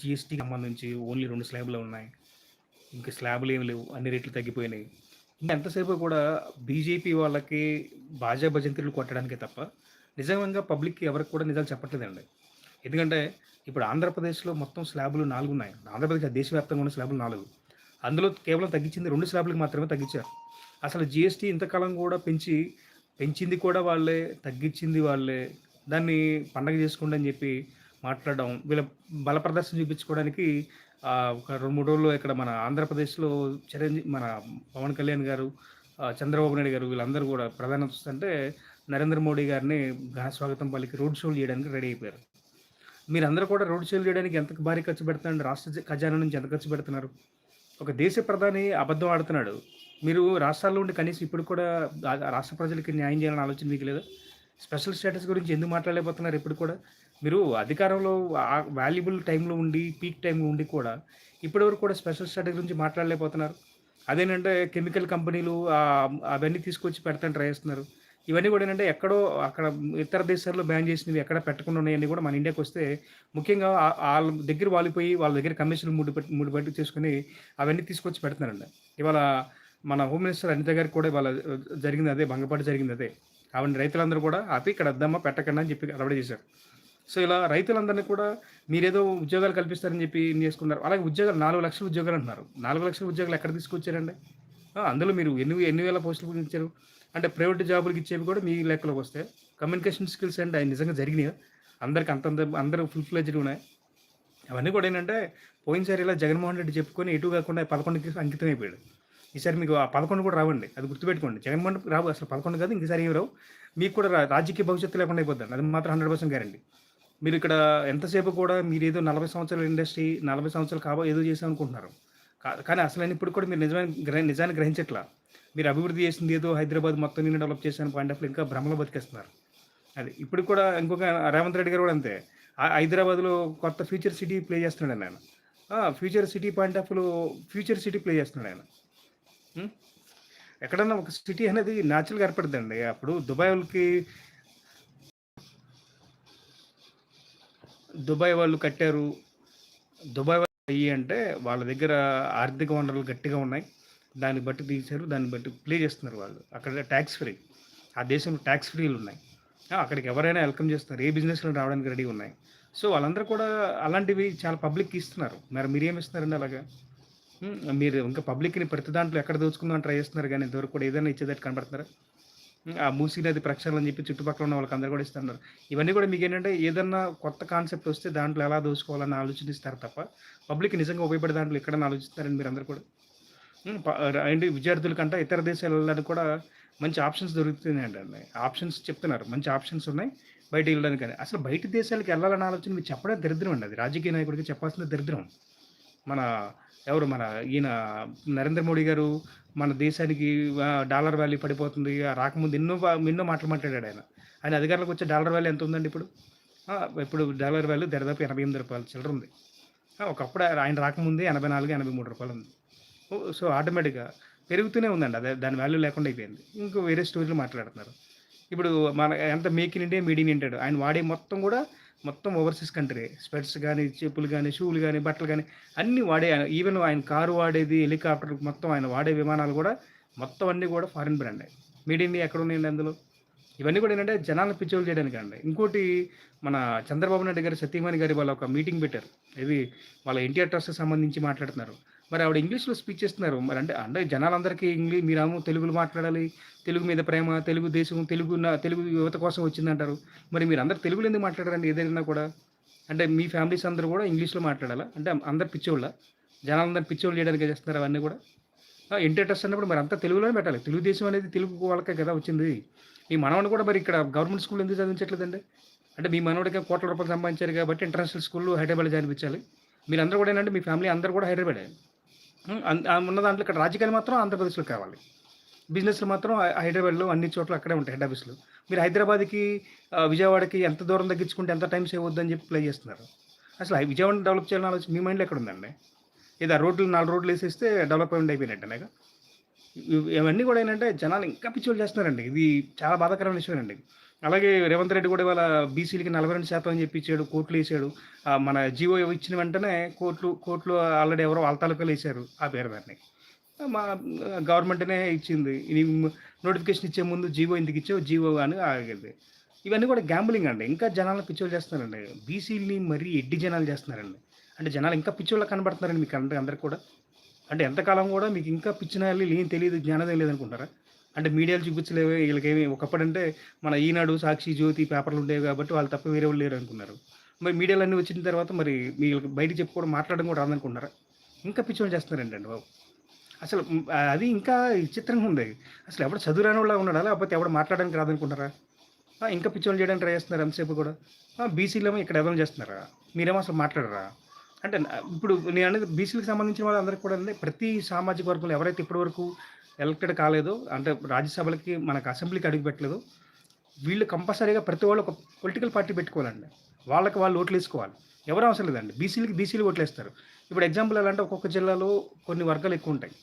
జీఎస్టీకి సంబంధించి ఓన్లీ రెండు స్లాబ్లు ఉన్నాయి. ఇంకా స్లాబ్‌లు ఏమి లేవు. అన్ని రేట్లు తగ్గిపోయినాయి. ఇంకా ఎంతసేపు కూడా బీజేపీ వాళ్ళకి భాజా భజంత్రీలు కొట్టడానికే తప్ప, నిజంగా పబ్లిక్‌కి ఎవరికి కూడా నిజాలు చెప్పట్లేదండి. ఎందుకంటే ఇప్పుడు ఆంధ్రప్రదేశ్‌లో మొత్తం స్లాబులు నాలుగు ఉన్నాయి. ఆంధ్రప్రదేశ్ దేశవ్యాప్తంగా ఉన్న స్లాబులు నాలుగు అందులో కేవలం తగ్గించింది రెండు స్లాబులకు మాత్రమే తగ్గించారు. అసలు జిఎస్టీ ఇంతకాలం కూడా పెంచి, పెంచింది కూడా వాళ్ళే, తగ్గించింది వాళ్ళే. దాన్ని పండగ చేసుకోండి అని చెప్పి మాట్లాడడం, వీళ్ళ బల ప్రదర్శన చూపించుకోవడానికి ఒక 2, 3 రోజుల్లో ఇక్కడ మన ఆంధ్రప్రదేశ్‌లో చిరంజీవి మన పవన్ కళ్యాణ్ గారు, చంద్రబాబు నాయుడు గారు వీళ్ళందరూ కూడా ప్రధాన అంటే నరేంద్ర మోడీ గారిని ఘన స్వాగతం పలికి రోడ్ షోలు చేయడానికి రెడీ అయిపోయారు. మీరందరూ కూడా రోడ్ షోలు చేయడానికి ఎంత భారీ ఖర్చు పెడుతున్నారండి? రాష్ట్ర ఖజానా నుంచి ఎంత ఖర్చు పెడుతున్నారు? ఒక దేశ ప్రధాని అబద్ధం ఆడుతున్నాడు. మీరు రాష్ట్రాల్లో ఉండి కనీసం ఇప్పుడు కూడా రాష్ట్ర ప్రజలకి న్యాయం చేయాలని ఆలోచన మీకు లేదా? స్పెషల్ స్టేటస్ గురించి ఎందుకు మాట్లాడలేకపోతున్నారు ఇప్పుడు కూడా? మీరు అధికారంలో వాల్యుబుల్ టైంలో ఉండి, పీక్ టైంలో ఉండి కూడా ఇప్పటివరకు కూడా స్పెషల్ స్టేటస్ గురించి మాట్లాడలేకపోతున్నారు. అదేనంటే కెమికల్ కంపెనీలు అవన్నీ తీసుకొచ్చి పెడతాను ట్రై చేస్తున్నారు. ఇవన్నీ కూడా ఏంటంటే ఎక్కడో అక్కడ ఇతర దేశాల్లో బ్యాన్ చేసినవి ఎక్కడ పెట్టకుండా ఉన్నాయని కూడా మన ఇండియాకి వస్తే ముఖ్యంగా వాళ్ళ దగ్గర వాలిపోయి వాళ్ళ దగ్గర కమిషన్‌లు ముడిపెట్టి ముడిపెట్టి చేసుకుని అవన్నీ తీసుకొచ్చి పెడుతున్నారండి. ఇవాళ మన హోమ్ మినిస్టర్ అనిత గారికి కూడా ఇవాళ జరిగింది అదే. భంగపాటు జరిగింది అదే. ఆవిడ రైతులందరూ కూడా ఆపి ఇక్కడ వద్దమ్మా పెట్టకండి అని చెప్పి అలవాటు చేశారు. సో, ఇలా రైతులందరినీ కూడా మీరేదో ఉద్యోగాలు కల్పిస్తారని చెప్పి చేసుకున్నారు. అలాగే ఉద్యోగాలు నాలుగు లక్షల ఉద్యోగాలు అంటున్నారు. నాలుగు లక్షల ఉద్యోగాలు ఎక్కడ తీసుకొచ్చారండి? అందులో మీరు ఎన్ని ఎన్ని వేల పోస్టులు గురించి ఇచ్చారు? అంటే ప్రైవేట్ జాబులకు ఇచ్చేవి కూడా మీ లెక్కలోకి వస్తాయి. కమ్యూనికేషన్ స్కిల్స్ అంటే అవి నిజంగా జరిగినాయి అందరికి అంతంత అందరూ ఫుల్ ఫ్లెజ్డ్ ఉన్నాయి అవన్నీ కూడా ఏంటంటే పోయినసారి ఇలా జగన్మోహన్ రెడ్డి చెప్పుకొని ఎటు కాకుండా 11కి అంకితం అయిపోయాడు. ఈసారి మీకు ఆ 11 కూడా రావండి. అది గుర్తుపెట్టుకోండి. జగన్మోహన్ రావు అసలు 11 కాదు ఇంకసారి ఏం రావు. మీకు కూడా రాజకీయ భవిష్యత్తు లేకుండా అయిపోద్దండి. అది మాత్రం 100% గ్యారంటీ. మీరు ఇక్కడ ఎంతసేపు కూడా మీరు ఏదో నలభై సంవత్సరాల ఇండస్ట్రీ, 40 సంవత్సరాలు కాబో ఏదో చేసామనుకుంటున్నారు. కానీ అసలు ఇప్పుడు కూడా మీరు నిజమైన నిజాన్ని గ్రహించట్లా. మీరు అభివృద్ధి చేసింది ఏదో హైదరాబాద్ మొత్తం నేను డెవలప్ చేశాను పాయింట్ ఆఫ్ ఇంకా భ్రమలో బతికేస్తున్నారు. అది. ఇప్పుడు కూడా ఇంకొక రేవంత్ రెడ్డి గారు కూడా అంతే. హైదరాబాద్‌లో కొత్త ఫ్యూచర్ సిటీ ప్లే చేస్తున్నాడు ఆయన. Future city point of future city play చేస్తున్నాడు ఆయన. ఎక్కడన్నా ఒక సిటీ అనేది న్యాచురల్‌గా ఏర్పడుతుందండి అప్పుడు దుబాయ్ వాళ్ళకి దుబాయ్ వాళ్ళు కట్టారు. దుబాయ్ వాళ్ళు అయ్యి అంటే వాళ్ళ దగ్గర ఆర్థిక వనరులు గట్టిగా ఉన్నాయి. దాన్ని బట్టి తీశారు. దాన్ని బట్టి ప్లే చేస్తున్నారు వాళ్ళు. అక్కడ ట్యాక్స్ ఫ్రీ. ఆ దేశంలో ట్యాక్స్ ఫ్రీలు ఉన్నాయి. అక్కడికి ఎవరైనా వెల్కమ్ చేస్తున్నారు. ఏ బిజినెస్‌లో రావడానికి రెడీ ఉన్నాయి. సో, వాళ్ళందరూ కూడా అలాంటివి చాలా పబ్లిక్ ఇస్తున్నారు. మరి మీరేమి ఇస్తున్నారండి అలాగా? మీరు ఇంకా పబ్లిక్‌ని ప్రతి దాంట్లో ఎక్కడ దోచుకుందామని ట్రై చేస్తున్నారు కానీ ఇంతవరకు కూడా ఏదైనా ఇచ్చేదట్టు కనబడుతున్నారు ఆ మూసీ నది ప్రక్షాళన అని చెప్పి చుట్టుపక్కల ఉన్న వాళ్ళకి అందరూ కూడా ఇస్తున్నారు. ఇవన్నీ కూడా మీకు ఏంటంటే ఏదన్నా కొత్త కాన్సెప్ట్ వస్తే దాంట్లో ఎలా దోచుకోవాలని ఆలోచిస్తారు తప్ప, పబ్లిక్ నిజంగా ఉపయోగపడే దాంట్లో ఎక్కడన్నా ఆలోచిస్తారని మీరు అందరూ కూడా? అండ్ విద్యార్థుల కంటే ఇతర దేశాలు వెళ్ళడానికి కూడా మంచి ఆప్షన్స్ దొరుకుతున్నాయండి ఆప్షన్స్ చెప్తున్నారు. మంచి ఆప్షన్స్ ఉన్నాయి. బయట వెళ్ళడానికి కానీ అసలు బయట దేశాలకు వెళ్ళాలని ఆలోచన మీరు చెప్పడం దరిద్రం అండి అది. రాజకీయ నాయకుడికి చెప్పాల్సిన దరిద్రం. మన ఎవరు మన ఈయన నరేంద్ర మోడీ గారు మన దేశానికి డాలర్ వాల్యూ పడిపోతుంది. రాకముందు ఎన్నో ఎన్నో మాటలు మాట్లాడాడు ఆయన. ఆయన అధికారులకు వచ్చే డాలర్ వాల్యూ ఎంత ఉందండి ఇప్పుడు? ఇప్పుడు డాలర్ వాల్యూ దరిదాపు రూ. 88 చిల్లర ఉంది. ఒకప్పుడు ఆయన రాకముందే రూ. 84, రూ. 83 ఉంది. సో, ఆటోమేటిక్‌గా పెరుగుతూనే ఉందండి. అదే దాని వాల్యూ లేకుండా అయిపోయింది. ఇంకో వేరే స్టోరీలు మాట్లాడుతున్నారు. ఇప్పుడు మన ఎంత మేక్ ఇన్ ఇండియా, మీడియన్ ఇంటాడు ఆయన వాడే మొత్తం కూడా మొత్తం ఓవర్‌సీస్ కంట్రీ. స్పెట్స్ కానీ చెప్పులు కానీ షూలు కానీ బట్టలు కానీ అన్నీ వాడే ఈవెన్ ఆయన కారు వాడేది, హెలికాప్టర్ మొత్తం ఆయన వాడే విమానాలు కూడా మొత్తం అన్నీ కూడా ఫారిన్ బ్రాండ్ మేడ్ ఇండియా ఎక్కడ ఉన్నాయండి అందులో? ఇవన్నీ కూడా ఏంటంటే జనాలను చేయడానికి అండి ఇంకోటి మన చంద్రబాబు నాయుడు గారు, సత్యమణి గారి వాళ్ళ ఒక మీటింగ్ పెట్టారు. ఇది వాళ్ళ ఎన్టీఆర్ ట్రస్ట్‌కి సంబంధించి మాట్లాడుతున్నారు. మరి ఆవిడ ఇంగ్లీష్‌లో స్పీచ్ ఇస్తున్నారు. మరి అంటే అంటే జనాలందరికీ ఇంగ్లీష్ మీరేమో తెలుగులో మాట్లాడాలి. తెలుగు మీద ప్రేమ, తెలుగు దేశం, తెలుగు తెలుగు యువత కోసం వచ్చిందంటారు. మరి మీరు అందరు తెలుగులో ఎందుకు మాట్లాడారండి ఏదైనా కూడా? అంటే మీ ఫ్యామిలీస్ అందరూ కూడా ఇంగ్లీష్‌లో మాట్లాడాలా? అంటే అందరూ పిచ్చోళ్ళ జనాలందరూ పిచ్చోళ్ళు చేయడానికి చేస్తున్నారు అవన్నీ కూడా? ఆ! అన్నప్పుడు మరి అంతా తెలుగులోనే పెట్టాలి. తెలుగుదేశం అనేది తెలుగు వాళ్ళకే కదా వచ్చింది. మీ మనవాడిని కూడా మరి ఇక్కడ గవర్నమెంట్ స్కూల్ ఎందుకు చదివించట్లేదండి? అంటే మీ మనవాడికి కోట్ల రూపాయలు సంపాదించారు కాబట్టి ఇంటర్నేషనల్ స్కూల్‌లో హైదరాబాద్ చదివించాలి. మీరందరూ కూడా ఏంటంటే మీ ఫ్యామిలీ అందరూ కూడా హైదరాబాదే. ఉన్న దాంట్లో ఇక్కడ రాజకీయాలు మాత్రం ఆంధ్రప్రదేశ్‌లో కావాలి. బిజినెస్‌లు మాత్రం హైదరాబాద్‌లో అన్ని చోట్ల అక్కడే ఉంటాయి హెడ్ ఆఫీస్‌లు. మీరు హైదరాబాద్‌కి విజయవాడకి ఎంత దూరం తగ్గించుకుంటే ఎంత టైం సేవ్ అవుద్దని చెప్పి ప్లే చేస్తున్నారు. అసలు హై విజయవాడని డెవలప్ చేయాలని ఆలోచన మీ మైండ్‌లో ఇది ఏదో రోడ్లు నాలుగు రోడ్లు వేసేస్తే డెవలప్‌మెంట్ అయిపోయినట్టేనాగా? ఇవన్నీ కూడా ఏంటంటే జనాలు ఇంకా పిచ్చోళ్ళు చేస్తున్నారండి. ఇది చాలా బాధాకరమైన విషయమేనండి. అలాగే రేవంత్ రెడ్డి కూడా ఇవాళ బీసీలకి నలభై రెండు శాతం అని చెప్పి ఇచ్చాడు వేసాడు మన జీవో ఇచ్చిన వెంటనే కోట్లు కోట్లు ఆల్రెడీ ఎవరో వాళ్ళ తాలూకాలు వేశారు ఆ పేరు దాన్ని మా గవర్నమెంట్నే ఇచ్చింది. ఇది నోటిఫికేషన్ ఇచ్చే ముందు జీవో ఎందుకు ఇచ్చావు జీవో అని ఆగేది. ఇవన్నీ కూడా గ్యాంబ్లింగ్ అండి. ఇంకా జనాలను పిచ్చోలు చేస్తున్నారండి. బీసీలని మరీ ఎడ్డి జనాలు చేస్తున్నారండి. అంటే జనాలు ఇంకా పిచ్చోళ్ళ కనబడుతున్నారండి మీకు అందరి అందరికి కూడా. అంటే ఎంతకాలం కూడా మీకు ఇంకా పిచ్చినాలి ఏం తెలియదు జ్ఞానోదయం లేదనుకుంటారా అంటే మీడియాలు చూపించలేవు వీళ్ళకేమి ఒకప్పుడంటే మన ఈనాడు సాక్షి జ్యోతి పేపర్లు ఉండేవి కాబట్టి వాళ్ళు తప్ప వేరే వాళ్ళు లేరు అనుకున్నారు. మరి మీడియాలు అన్నీ వచ్చిన తర్వాత మరి మీకు బయట చెప్పుకోవడం మాట్లాడడం కూడా రాదనుకుంటారా ఇంకా పిచ్చోళ్ళు చేస్తున్నారండి అండి బాబు. అసలు అది ఇంకా విచిత్రంగా ఉంది. అసలు ఎవడు చదువురాని వాళ్ళ ఉన్నాడా? లేకపోతే ఎవడు మాట్లాడడానికి రాదనుకుంటారా ఇంకా పిచ్చోళ్ళు చేయడానికి ట్రై చేస్తున్నారు ఎంతసేపు కూడా. బీసీలేమో ఇక్కడ ఎవరు చేస్తున్నారా? మీరేమో అసలు మాట్లాడరా? అంటే ఇప్పుడు నేను అనేది బీసీలకు సంబంధించిన వాళ్ళందరికీ కూడా ప్రతి సామాజిక వర్గంలో ఎవరైతే ఇప్పటివరకు ఎలక్టెడ్ కాలేదో అంటే రాజ్యసభలకి మనకు అసెంబ్లీకి అడుగు పెట్టలేదో వీళ్ళు కంపల్సరీగా ప్రతి వాళ్ళు ఒక పొలిటికల్ పార్టీ పెట్టుకోవాలండి. వాళ్ళకి వాళ్ళు ఓట్లు వేసుకోవాలి. ఎవరు అవసరం లేదండి. బీసీలకి బీసీలు ఓట్లు వేస్తారు. ఇప్పుడు ఎగ్జాంపుల్ ఎలా అంటే ఒక్కొక్క జిల్లాలో కొన్ని వర్గాలు ఎక్కువ ఉంటాయి.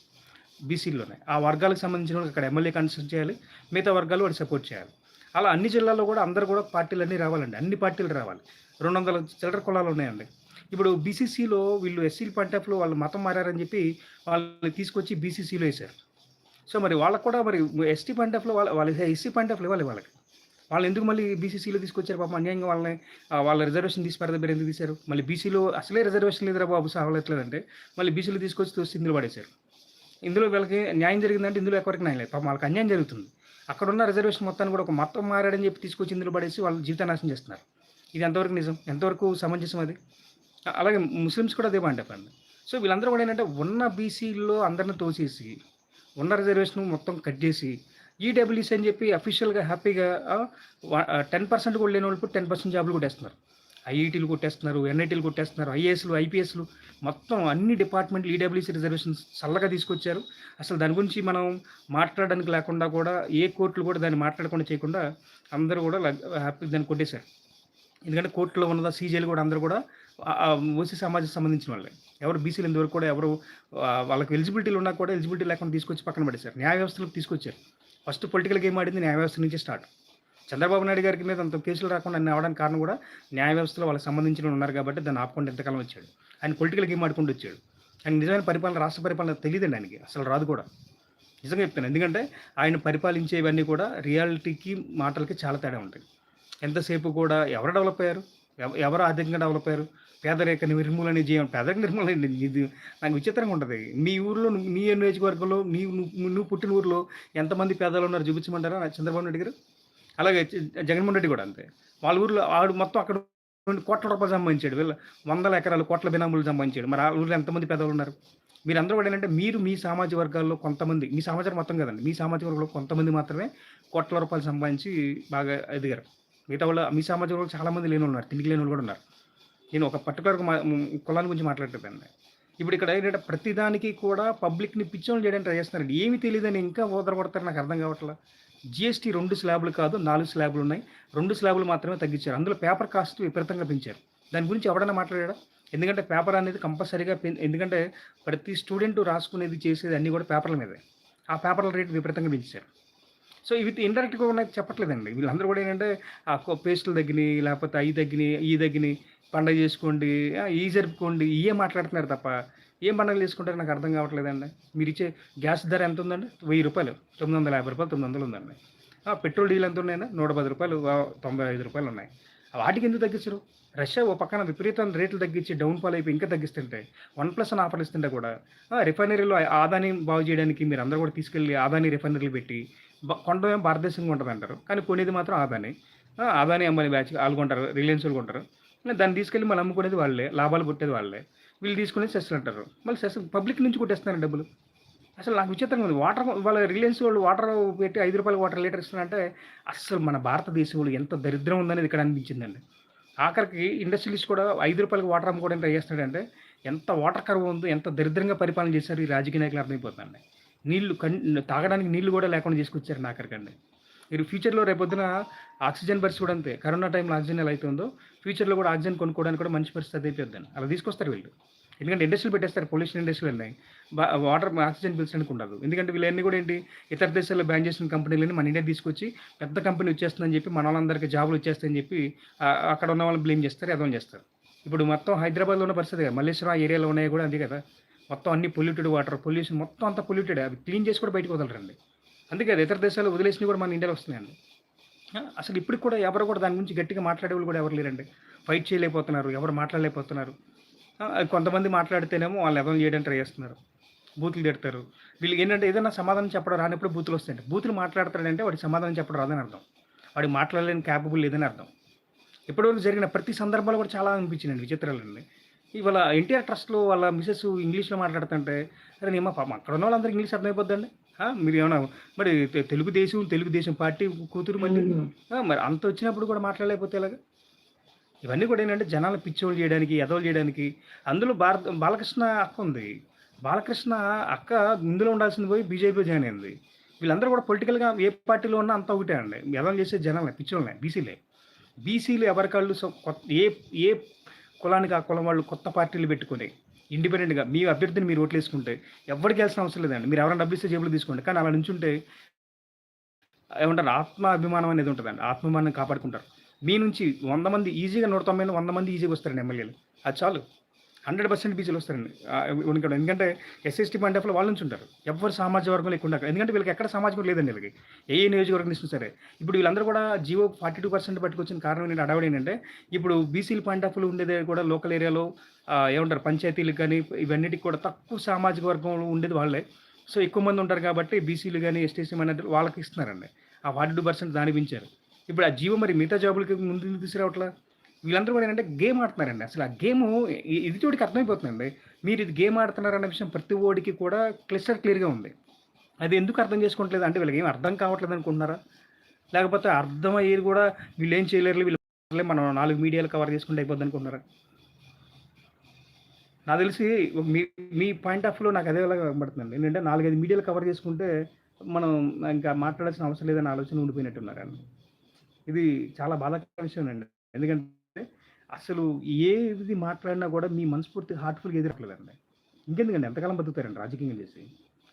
బీసీల్లోనే. ఆ వర్గాలకు సంబంధించిన వాళ్ళకి అక్కడ ఎమ్మెల్యే కన్సల్ట్ చేయాలి మిగతా వర్గాలు వాడు సపోర్ట్ చేయాలి. అలా అన్ని జిల్లాల్లో కూడా అందరు కూడా పార్టీలు అన్నీ రావాలండి. అన్ని పార్టీలు రావాలి. రెండు వందల చిల్లర కులాలు ఉన్నాయండి. ఇప్పుడు బీసీసీలో వీళ్ళు ఎస్సీ పాయింట్ వాళ్ళు మతం మారారని చెప్పి వాళ్ళని తీసుకొచ్చి బీసీసీలో వేశారు. సో మరి వాళ్ళకు కూడా మరి ఎస్టీ పాయింట్ వాళ్ళ వాళ్ళ ఎస్సీ పాయింట్ ఇవ్వాలి వాళ్ళకి. వాళ్ళు ఎందుకు మళ్ళీ బీసీసీలో తీసుకొచ్చారు పాపం? అన్యాయంగా వాళ్ళని వాళ్ళ రిజర్వేషన్ తీసి పెడద ఎందుకు తీశారు? మళ్ళీ బీసీలో అసలే రిజర్వేషన్ లేదురా బాబు సాగలేట్లేదంటే మళ్ళీ బీసీలో తీసుకొచ్చి తోసి ఇందులో పడేశారు. ఇందులో వీళ్ళకి న్యాయం జరిగిందంటే ఇందులో ఎవరికి న్యాయం లేదు. పాపం వాళ్ళకి అన్యాయం జరుగుతుంది. అక్కడ ఉన్న రిజర్వేషన్ మొత్తాన్ని కూడా ఒక మొత్తం మారాడని చెప్పి తీసుకొచ్చి ఇందులో పడేసి వాళ్ళ జీవిత నాశనం చేస్తున్నారు. ఇది ఎంతవరకు నిజం? ఎంతవరకు సమంజసం అది? అలాగే ముస్లిమ్స్ కూడా అదే మాట చెప్పండి సో వీళ్ళందరూ కూడా ఏంటంటే ఉన్న బీసీలో అందరిని తోసేసి ఉన్న రిజర్వేషన్ మొత్తం కట్ చేసి ఈడబ్ల్యూసీ అని చెప్పి అఫీషియల్గా హ్యాపీగా టెన్ పర్సెంట్ కూడా లేని వాళ్ళు టెన్ పర్సెంట్ జాబులు వేస్తున్నారు ఐఐటీలు కొట్టేస్తున్నారు ఎన్ఐటీలు కొట్టేస్తున్నారు ఐఏఎస్లు ఐపీఎస్లు. మొత్తం అన్ని డిపార్ట్మెంట్లు ఈడబ్ల్యూసీ రిజర్వేషన్స్ చల్లగా తీసుకొచ్చారు. అసలు దాని గురించి మనం మాట్లాడడానికి లేకుండా కూడా ఏ కోర్టులు కూడా దాన్ని మాట్లాడకుండా చేయకుండా అందరూ కూడా హ్యాపీ దాన్ని కొట్టేశారు. ఎందుకంటే కోర్టులో ఉన్నదా సీజీలు కూడా అందరూ కూడా ఓసీ సమాజం సంబంధించిన వాళ్ళే. ఎవరు బీసీలు ఇంతవరకు కూడా ఎవరు వాళ్ళకి ఎలిజిబిలిటీలు ఉన్నా కూడా ఎలిజిబిలిటీ లేకుండా తీసుకొచ్చి పక్కన పడేశారు. న్యాయ వ్యవస్థలకు తీసుకొచ్చారు. ఫస్ట్ పొలిటికల్ గేమ్ ఆడింది న్యాయ వ్యవస్థ నుంచి స్టార్ట్. చంద్రబాబు నాయుడు గారికి మీద అంత కేసులు రాకుండా అన్ని అవడానికి కారణం కూడా న్యాయ వ్యవస్థలో వాళ్ళకి సంబంధించిన ఉన్నారు కాబట్టి దాన్ని ఆపుకుంటే ఎంతకాలం వచ్చాడు? ఆయన పొలిటికల్ గేమ్ ఆడుకుంటూ వచ్చాడు? ఆయన నిజమైన పరిపాలన రాష్ట్ర పరిపాలన తెలియదండి ఆయనకి అసలు రాదు కూడా. నిజంగా చెప్తాను ఎందుకంటే ఆయన పరిపాలించేవన్నీ కూడా రియాలిటీకి మాటలకి చాలా తేడా ఉంటాయి. ఎంతసేపు కూడా ఎవరు డెవలప్ అయ్యారు? ఎవ- ఎవరు ఆర్థికంగా డెవలప్ అయ్యారు? పేదరిక నిర్మూలన చేయం పేదరిక నిర్మూలన ఇది నాకు విచిత్రంగా ఉంటుంది. మీ ఊర్లో నువ్వు- నీ నియోజకవర్గంలో నీ నువ్వు నువ్వు పుట్టిన ఊర్లో ఎంతమంది పేదలు ఉన్నారు? చూపించమంటారా చంద్రబాబు నాయుడు గారు? అలాగే జగన్మోహన్ రెడ్డి కూడా అంతే. వాళ్ళ ఊర్లో ఆడు మొత్తం అక్కడ నుండి కోట్ల రూపాయలు సంబంధించాడు వీళ్ళ వందల ఎకరాలు కోట్ల బినాములు సంపాదించాడు. మరి ఆ ఊళ్ళో ఎంతమంది పెద్దలు ఉన్నారు? మీరు అందరూ కూడా ఏంటంటే మీరు మీ సామాజిక వర్గాల్లో కొంతమంది మీ సమాచారం మొత్తం కదండి మీ సామాజిక వర్గంలో కొంతమంది మాత్రమే కోట్ల రూపాయలు సంపాదించి బాగా ఎదిగారు. మిగతా వాళ్ళు మీ సామాజిక వర్గంలో చాలామంది లేని ఉన్నారు తిండికి లేని వాళ్ళు కూడా ఉన్నారు. నేను ఒక పర్టికులర్ కులాన్ని గురించి మాట్లాడుతుందండి ఇప్పుడు ఇక్కడ ఏంటంటే ప్రతిదానికి కూడా పబ్లిక్ని పిచ్చోళ్ళు చేయడానికి ట్రై చేస్తున్నారండి. ఏమి తెలియదని ఇంకా ఓదరగొడతారు నాకు అర్థం కావట్లేదు జిఎస్టీ రెండు స్లాబ్లు కాదు నాలుగు స్లాబ్లు ఉన్నాయి. రెండు స్లాబ్లు మాత్రమే తగ్గించారు. అందులో పేపర్ కాస్ట్ విపరీతంగా పెంచారు. దాని గురించి ఎవడన్నా మాట్లాడా ఎందుకంటే పేపర్ అనేది కంపల్సరీగా ఎందుకంటే ప్రతి స్టూడెంట్ రాసుకునేది చేసేది అన్నీ కూడా పేపర్ల మీదే. ఆ పేపర్ల రేటు విపరీతంగా పెంచారు. సో ఇవి ఇండైరెక్ట్గా ఉన్నాయి చెప్పట్లేదండి. వీళ్ళందరూ కూడా ఏంటంటే ఆ పేస్టులు తగ్గినాయి లేకపోతే అవి తగ్గినాయి ఈ తగ్గినాయి పండగ చేసుకోండి ఈ జరుపుకోండి ఇవే మాట్లాడుతున్నారు తప్ప ఏం పండుగలు చేసుకుంటారో నాకు అర్థం కావట్లేదండి. మీరు ఇచ్చే గ్యాస్ ధర ఎంత ఉందండి? వెయ్యి రూపాయలు. తొమ్మిది వందల యాభై రూపాయలు తొమ్మిది వందలు ఉందండి పెట్రోల్ డీజిల్ ఎంత ఉన్నాయండి? నూట పది రూపాయలు తొంభై ఐదు రూపాయలు ఉన్నాయి. వాటికి ఎందుకు తగ్గించరు? రష్యా ఓ పక్కన విపరీతమైన రేట్లు తగ్గించి డౌన్ఫాల్ అయిపోయి ఇంకా తగ్గిస్తుంటే వన్ ప్లస్ అని ఆఫర్లు ఇస్తుంటే కూడా రిఫైనరీలో ఆదాని బాగు చేయడానికి మీరు అందరూ కూడా తీసుకెళ్ళి ఆదాని రిఫైనరీలు పెట్టి బ- కొండమే భారతదేశంగా ఉంటుంది అంటారు. కానీ కొనేది మాత్రం ఆదాని. ఆదాని అమ్మని బ్యాచ్ వాళ్ళు కొంటారు రిలయన్స్ వాళ్ళు కొంటారు. దాన్ని తీసుకెళ్ళి మళ్ళీ అమ్ముకునేది వాళ్ళే లాభాలు కొట్టేది వాళ్ళే. వీళ్ళు తీసుకునేది సెస్లు అంటారు. మళ్ళీ సెస్ పబ్లిక్ నుంచి కొట్టేస్తున్నారు డబ్బులు. అసలు నాకు విచిత్రంగా ఉంది. వాటర్ వాళ్ళ రిలయన్స్ వాళ్ళు వాటర్ పెట్టి ఐదు రూపాయల వాటర్ లీటర్ ఇస్తున్నారంటే అసలు మన భారతదేశంలో ఎంత దరిద్రం ఉందనేది ఇక్కడ అనిపించిందండి. ఆఖరికి ఇండస్ట్రీస్ కూడా ఐదు రూపాయలకి వాటర్ అమ్ముకోవడం ట్రై చేస్తున్నాడంటే ఎంత వాటర్ కరువు ఉందో ఎంత దరిద్రంగా పరిపాలన చేశారు ఈ రాజకీయ నాయకులు అర్థమైపోతుందండి నీళ్ళు కన్ తాగడానికి నీళ్ళు కూడా లేకుండా తీసుకొచ్చారు నా ఆఖరికండి. మీరు ఫ్యూచర్లో రేపొద్దున ఆక్సిజన్ పరిస్థితి కూడా అంతే. కరోనా టైంలో ఆక్సిజన్ ఎలా అవుతుందో ఫ్యూచర్లో కూడా ఆక్సిజన్ కొనుక్కోవడానికి కూడా మంచి పరిస్థితి అయిపోద్దండి అలా తీసుకొస్తారు వీళ్ళు. ఎందుకంటే ఇండస్ట్రీలు పెట్టేస్తారు పొల్యూషన్ ఇండస్ట్రీలు ఉన్నాయి. బా వాటర్ ఆక్సిజన్ పీల్చడానికి ఉండదు. ఎందుకంటే వీళ్ళన్నీ కూడా ఏంటి ఇతర దేశాల్లో బ్యాన్ చేసిన కంపెనీలని మన ఇండియా తీసుకొచ్చి పెద్ద కంపెనీ వచ్చేస్తుందని చెప్పి మన వాళ్ళందరికీ జాబులు వచ్చేస్తాయని చెప్పి అక్కడ ఉన్న వాళ్ళని బ్లేమ్ చేస్తారు అదొని చేస్తారు. ఇప్పుడు మొత్తం హైదరాబాద్లో ఉన్న పరిస్థితి కదా. మల్లేశ్వరం ఆ ఏరియాలో ఉన్నాయి కూడా అంతే కదా. మొత్తం అన్ని పొల్యూటెడ్ వాటర్ పొల్యూషన్ మొత్తం అంతా పొల్యూటెడ్ అవి క్లీన్ చేసి కూడా బయటకు వదలరండి. అందుకే అది ఇతర దేశాలు వదిలేసినవి కూడా మన ఇండియాలో వస్తున్నాయండి. అసలు ఇప్పటికి కూడా ఎవరు కూడా దాని గురించి గట్టిగా మాట్లాడే వాళ్ళు కూడా ఎవరు లేరండి. ఫైట్ చేయలేకపోతున్నారు ఎవరు మాట్లాడలేకపోతున్నారు. కొంతమంది మాట్లాడితేనేమో వాళ్ళు ఎవరు చేయడానికి ట్రై చేస్తున్నారు. బూతులు తిడతారు. వీళ్ళకి ఏంటంటే ఏదైనా సమాధానం చెప్పడం రానప్పుడు బూతులు వస్తాయండి. బూతులు మాట్లాడతాడంటే వాడికి సమాధానం చెప్పడం రాదని అర్థం. వాడి మాట్లాడలేని క్యాపబుల్ లేదని అర్థం. ఇప్పటివరకు జరిగిన ప్రతి సందర్భాలు కూడా చాలా అనిపించినండి విచిత్రాలండి. ఇవాళ ఎన్టీఆర్ ట్రస్ట్లో వాళ్ళ మిసెస్ ఇంగ్లీష్లో మాట్లాడుతుంటే అరే నేమో పాపం అక్కడ ఉన్న వాళ్ళందరూ ఇంగ్లీష్ అర్థమైపోద్దండి. మీరు ఏమన్నా మరి తెలుగుదేశం తెలుగుదేశం పార్టీ కూతురు మళ్ళీ? మరి అంత వచ్చినప్పుడు కూడా మాట్లాడలేకపోతే ఎలాగా? ఇవన్నీ కూడా ఏంటంటే జనాలు పిచ్చోళ్ళు చేయడానికి ఎదవలు చేయడానికి. అందులో భారత బాలకృష్ణ అక్క ఉంది. బాలకృష్ణ అక్క ఇందులో ఉండాల్సింది పోయి బీజేపీ జాయిన్ అయింది. వీళ్ళందరూ కూడా పొలిటికల్గా ఏ పార్టీలో ఉన్నా అంతా ఒకటే అండి. ఎదవలు చేసే జనాలే పిచ్చోళ్ళనే బీసీలే. బీసీలు ఎవరికాళ్ళు ఏ ఏ కులానికి ఆ కులం వాళ్ళు కొత్త పార్టీలు పెట్టుకొని ఇండిపెండెంట్గా మీ అభ్యర్థిని మీరు ఓట్లు వేసుకుంటే ఎవరికి వెళ్ళాల్సిన అవసరం లేదండి. మీరు ఎవరైనా డబ్బు ఇస్తే జేబులు తీసుకోండి. కానీ అలా నుంచుంటే ఏమంటారు? ఆత్మ అభిమానం అనేది ఉంటుందండి. ఆత్మాభిమానం కాపాడుకుంటారు. మీ నుంచి వంద మంది ఈజీగా నూట తొంభై వంద మంది ఈజీగా వస్తారండి ఎమ్మెల్యేలు. అది చాలు. హండ్రెడ్ పర్సెంట్ బీసీలు వస్తారండి. ఉనికి- ఎందుకంటే ఎస్ఎస్టీ పాయింట్ ఆఫ్లో వాళ్ళు నుంచి ఉంటారు ఎవరు సామాజిక వర్గం ఎక్కువ ఎందుకంటే వీళ్ళకి ఎక్కడ సామాజికం లేదండి వీళ్ళకి. ఏ ఏ నియోజకవర్గం ఇచ్చినా సరే. ఇప్పుడు వీళ్ళందరూ కూడా జియో ఫార్టీ టూ పర్సెంట్ పట్టుకొచ్చిన కారణం ఏంటంటే అడవడం ఏంటంటే ఇప్పుడు బీసీల పాయింట్ ఆఫ్లో ఉండేది కూడా లోకల్ ఏరియాలో ఏమంటారు పంచాయతీలకు కానీ ఇవన్నిటికి కూడా తక్కువ సామాజిక వర్గంలో ఉండేది వాళ్ళే. సో ఎక్కువ మంది ఉంటారు కాబట్టి బీసీలు కానీ ఎస్టీసీ అనేది వాళ్ళకి ఇస్తున్నారండి. ఆ ఫార్టీ టూ పర్సెంట్ దాని పెంచారు ఇప్పుడు ఆ జీవో మరి మిగతా జాబులకి ముందు ఎందుకు తీసుకురావట్లా? వీళ్ళందరూ కూడా ఏంటంటే గేమ్ ఆడుతున్నారండి. అసలు ఆ గేమ్ ఇది చోటికి అర్థమైపోతుందండి. మీరు ఇది గేమ్ ఆడుతున్నారన్న విషయం ప్రతి ఓడికి కూడా క్లిస్టర్ క్లియర్గా ఉంది. అది ఎందుకు అర్థం చేసుకోవట్లేదు? అంటే వీళ్ళకి ఏం అర్థం కావట్లేదు అనుకుంటున్నారా? లేకపోతే అర్థమయ్యేది కూడా వీళ్ళు ఏం చేయలేరు వీళ్ళు మనం నాలుగు మీడియాలు కవర్ చేసుకుంటే అయిపోద్ది అనుకుంటున్నారా? నాకు తెలిసి మీ మీ పాయింట్ ఆఫ్ వ్యూలో నాకు అదేలా కనబడుతుందండి. ఏంటంటే నాలుగైదు మీడియాలు కవర్ చేసుకుంటే మనం ఇంకా మాట్లాడాల్సిన అవసరం లేదని ఆలోచన ఉండిపోయినట్టున్నారు ఇది చాలా బాధాకర విషయం అండి. ఎందుకంటే అసలు ఏది మాట్లాడినా కూడా మీ మనస్ఫూర్తి హార్ట్ఫుల్గా ఎదురట్లేదండి ఇంకెందుకండి? ఎంతకాలం బతుకుతారండి రాజకీయం చేసి?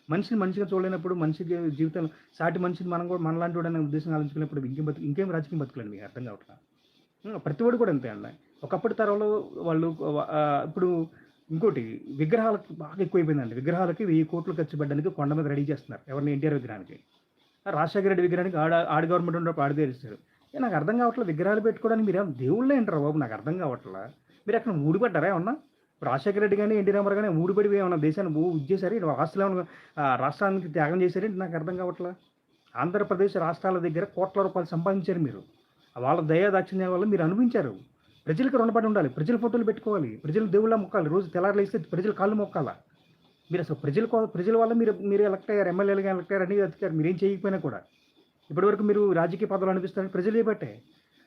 మనిషిని మంచిగా చూడలేనప్పుడు మనిషికి జీవితం సాటి మనిషిని మనం కూడా మనలాంటి వాడు అనే ఉద్దేశం ఆలోచించినప్పుడు ఇంకేం బతుకు ఇంకేం రాజకీయం బతుకులండి మీకు అర్థం కావట్లేదు ప్రతి వాడు కూడా అంతే అండి. ఒకప్పటి తరంలో వాళ్ళు ఇప్పుడు ఇంకోటి విగ్రహాలకు బాగా ఎక్కువైపోయిందండి. విగ్రహాలకి వెయ్యి కోట్లు ఖర్చు పెట్టడానికి కొండ మీద రెడీ చేస్తున్నారు ఎవరిని ఎన్టీఆర్ విగ్రహానికి. రాజశేఖర రెడ్డి విగ్రహానికి ఆడ ఆడ గవర్నమెంట్ ఉన్నప్పుడు ఆడ నాకు అర్థం కావట్లేదు. విగ్రహాలు పెట్టుకోవడానికి మీరు దేవుళ్ళే అంటారు బాబు? నాకు అర్థం కావట్లా. మీరు అక్కడ ఊడిపడ్డారా ఏమన్నా? రాజశేఖర రెడ్డి కానీ ఎన్టీ రామారావు కానీ ఊడిపడి ఏమన్నా దేశాన్ని భూ ఇచ్చేసారి ఇటు ఆస్తులు ఏమన్నా రాష్ట్రానికి త్యాగం చేశారంటే నాకు అర్థం కావట్లా. ఆంధ్రప్రదేశ్ రాష్ట్రాల దగ్గర కోట్ల రూపాయలు సంపాదించారు మీరు. వాళ్ళ దయా దాక్షిణ్యం వల్ల మీరు అనుభవించారు. ప్రజలకు రుణపడి ఉండాలి. ప్రజల ఫోటోలు పెట్టుకోవాలి. ప్రజలు దేవుళ్ళ మొక్కాలి. రోజు తెల్లారులు వేస్తే ప్రజలు కాళ్ళు మొక్కాలా? మీరు అసలు ప్రజల కో- ప్రజల వల్ల మీరు మీరు ఎలక్ట్ అయ్యారు. ఎమ్మెల్యేలుగా ఎలక్ట్ అయ్యారు. అన్ని ఎత్తుకారు మీరు ఏం చేయకపోయినా కూడా. ఇప్పటివరకు మీరు రాజకీయ పదవులు అనిపిస్తారని ప్రజలు చేయబట్టే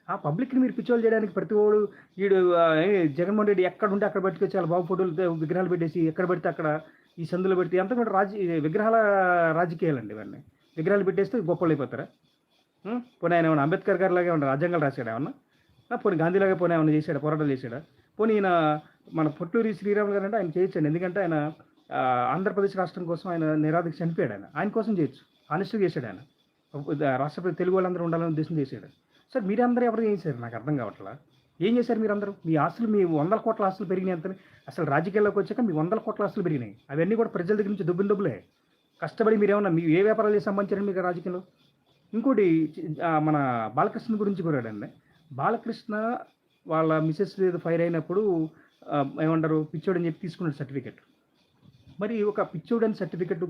ఆ పబ్లిక్ని మీరు పిచ్చోలు చేయడానికి ప్రతి వాడు వీడు ఏ, జగన్మోహన్ రెడ్డి ఎక్కడ ఉంటే అక్కడ పెట్టుకొచ్చి వాళ్ళ బాబు ఫోటోలు విగ్రహాలు పెట్టేసి ఎక్కడ పెడితే అక్కడ ఈ సందులో పెడితే అంతా కూడా రాజ విగ్రహాల రాజకీయాలండి ఇవన్నీ. విగ్రహాలు పెట్టేస్తే గొప్పలు అయిపోతారా? పోనీ ఆయన ఏమన్నా అంబేద్కర్ గారి లాగా ఏమన్నా రాజ్యాంగాలు రాశాడు ఏమన్నా? పోనీ గాంధీలాగా పోనీ ఏమన్నా చేశాడా పోరాటాలు చేశాడా? పోనీ ఈయన మన పొట్టూరి శ్రీరాములు గారు అంటే ఆయన చేయొచ్చండి. ఎందుకంటే ఆయన ఆంధ్రప్రదేశ్ రాష్ట్రం కోసం ఆయన నిరాధకు చనిపోయాడు ఆయన. ఆయన కోసం చేయొచ్చు. ఆనెస్ట్గా చేశాడు ఆయన. రాష్ట్ర తెలుగు వాళ్ళందరూ ఉండాలని ఉద్దేశం చేశాడు. సార్ మీరందరూ ఎవరు చేశారు? నాకు అర్థం కావట్లా. ఏం చేశారు మీరందరూ? మీ ఆస్తులు మీ వందల కోట్ల ఆస్తులు పెరిగినాయి అంత అసలు రాజకీయాల్లోకి వచ్చాక మీ వందల కోట్ల ఆస్తులు పెరిగినాయి. అవన్నీ కూడా ప్రజల దగ్గర నుంచి దుబ్బులు. డబ్బులే కష్టపడి మీరేమన్నా మీ ఏ వ్యాపారాలు చేసి సంబంధించారండి మీకు రాజకీయంలో ఇంకోటి మన బాలకృష్ణ గురించి కోరాడండి. బాలకృష్ణ వాళ్ళ మిసెస్ ఏదో ఫైర్ అయినప్పుడు ఏమంటారు పిచ్చోడు అని చెప్పి తీసుకున్నాడు సర్టిఫికెట్. మరి ఒక పిచ్చోడు అని సర్టిఫికెట్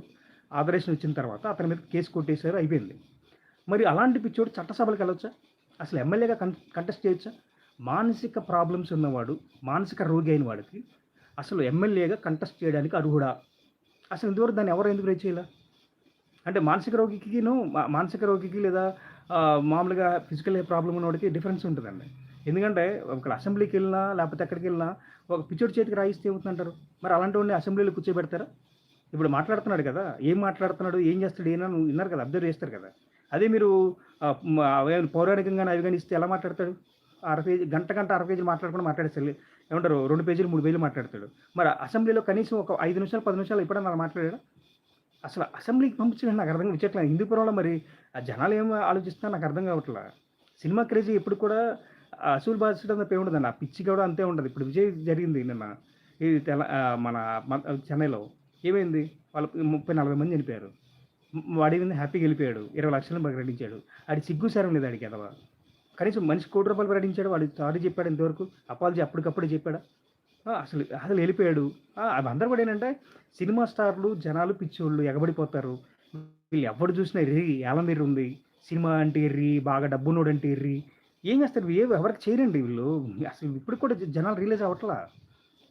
ఆదరేషన్ వచ్చిన తర్వాత అతని మీద కేసు కొట్టేశారు అయిపోయింది. మరి అలాంటి పిచ్చోడు చట్టసభలకు వెళ్ళొచ్చా? అసలు ఎమ్మెల్యేగా కన్ కంటెస్ట్ చేయొచ్చా? మానసిక ప్రాబ్లమ్స్ ఉన్నవాడు మానసిక రోగి అయిన వాడికి అసలు ఎమ్మెల్యేగా కంటెస్ట్ చేయడానికి అర్హుడా? అసలు ఇంతవరకు దాన్ని ఎవరు ఎందుకు రేచేయాల అంటే మానసిక రోగికిను మా- మానసిక రోగికి లేదా మామూలుగా ఫిజికల్ ప్రాబ్లం ఉన్నవాడికి డిఫరెన్స్ ఉంటుందండి. ఎందుకంటే ఒక అసెంబ్లీకి వెళ్ళినా లేకపోతే ఎక్కడికి వెళ్ళినా ఒక పిచ్చోడి చేతికి రాయిస్తే ఏమవుతుందంటారు? మరి అలాంటి వాడిని అసెంబ్లీలో కూర్చోబెడతారా? ఇప్పుడు మాట్లాడుతున్నాడు కదా ఏం మాట్లాడుతున్నాడు ఏం చేస్తాడు ఏనా నువ్వు విన్నారు కదా అబ్జర్వ్ చేస్తారు కదా. అదే మీరు పౌరాణికంగానే పౌరాణికంగా అవి కానీ ఇస్తే ఎలా మాట్లాడతాడు? అర పేజీ గంట గంట అర పేజీ మాట్లాడకుండా మాట్లాడేస్తారు ఏమంటారు రెండు పేజీలు మూడు పేజీలు మాట్లాడతాడు. మరి అసెంబ్లీలో కనీసం ఒక ఐదు నిమిషాలు పది నిమిషాలు ఇప్పుడన్నా అలా మాట్లాడాడా? అసలు అసెంబ్లీకి పంపించడం నాకు అర్థం విచ్చట్లేదు హిందూపురంలో మరి? ఆ జనాలు ఏం ఆలోచిస్తున్నా నాకు అర్థం కావట్లా. సినిమా క్రేజీ ఎప్పుడు కూడా ఆ అసూలు బాధించడం ఉండదు ఏముండదు ఆ పిచ్చి కూడా అంతే ఉండదు. ఇప్పుడు విజయ్ జరిగింది నిన్న. ఇది తెల మన చెన్నైలో. ఏమైంది? వాళ్ళ ముప్పై నలభై మంది చనిపోయారు. వాడి మీద హ్యాపీగా వెళ్ళిపోయాడు. ఇరవై లక్షలు ప్రకటించాడు ఆడి సిగ్గు సారం లేదు అడిగి ఎదవా కనీసం మనిషి కోటి రూపాయలు ప్రకటించాడు వాడు సారీ చెప్పాడు ఇంతవరకు. అపాలజీ అప్పటికప్పుడు చెప్పాడా. అసలు అసలు వెళ్ళిపోయాడు. అవి అందరూ కూడా ఏంటంటే సినిమా స్టార్లు జనాలు పిచ్చోళ్ళు ఎగబడిపోతారు. వీళ్ళు ఎవడు చూసినా ఎర్రి ఏలమీరు ఉంది. సినిమా అంటే ఎర్రి బాగా డబ్బున్నోడు అంటే ఎర్రి. ఏం చేస్తారు? ఏ ఎవరికి చేయరండి వీళ్ళు? అసలు ఇప్పుడు కూడా జనాలు రియలైజ్ అవ్వట్లా.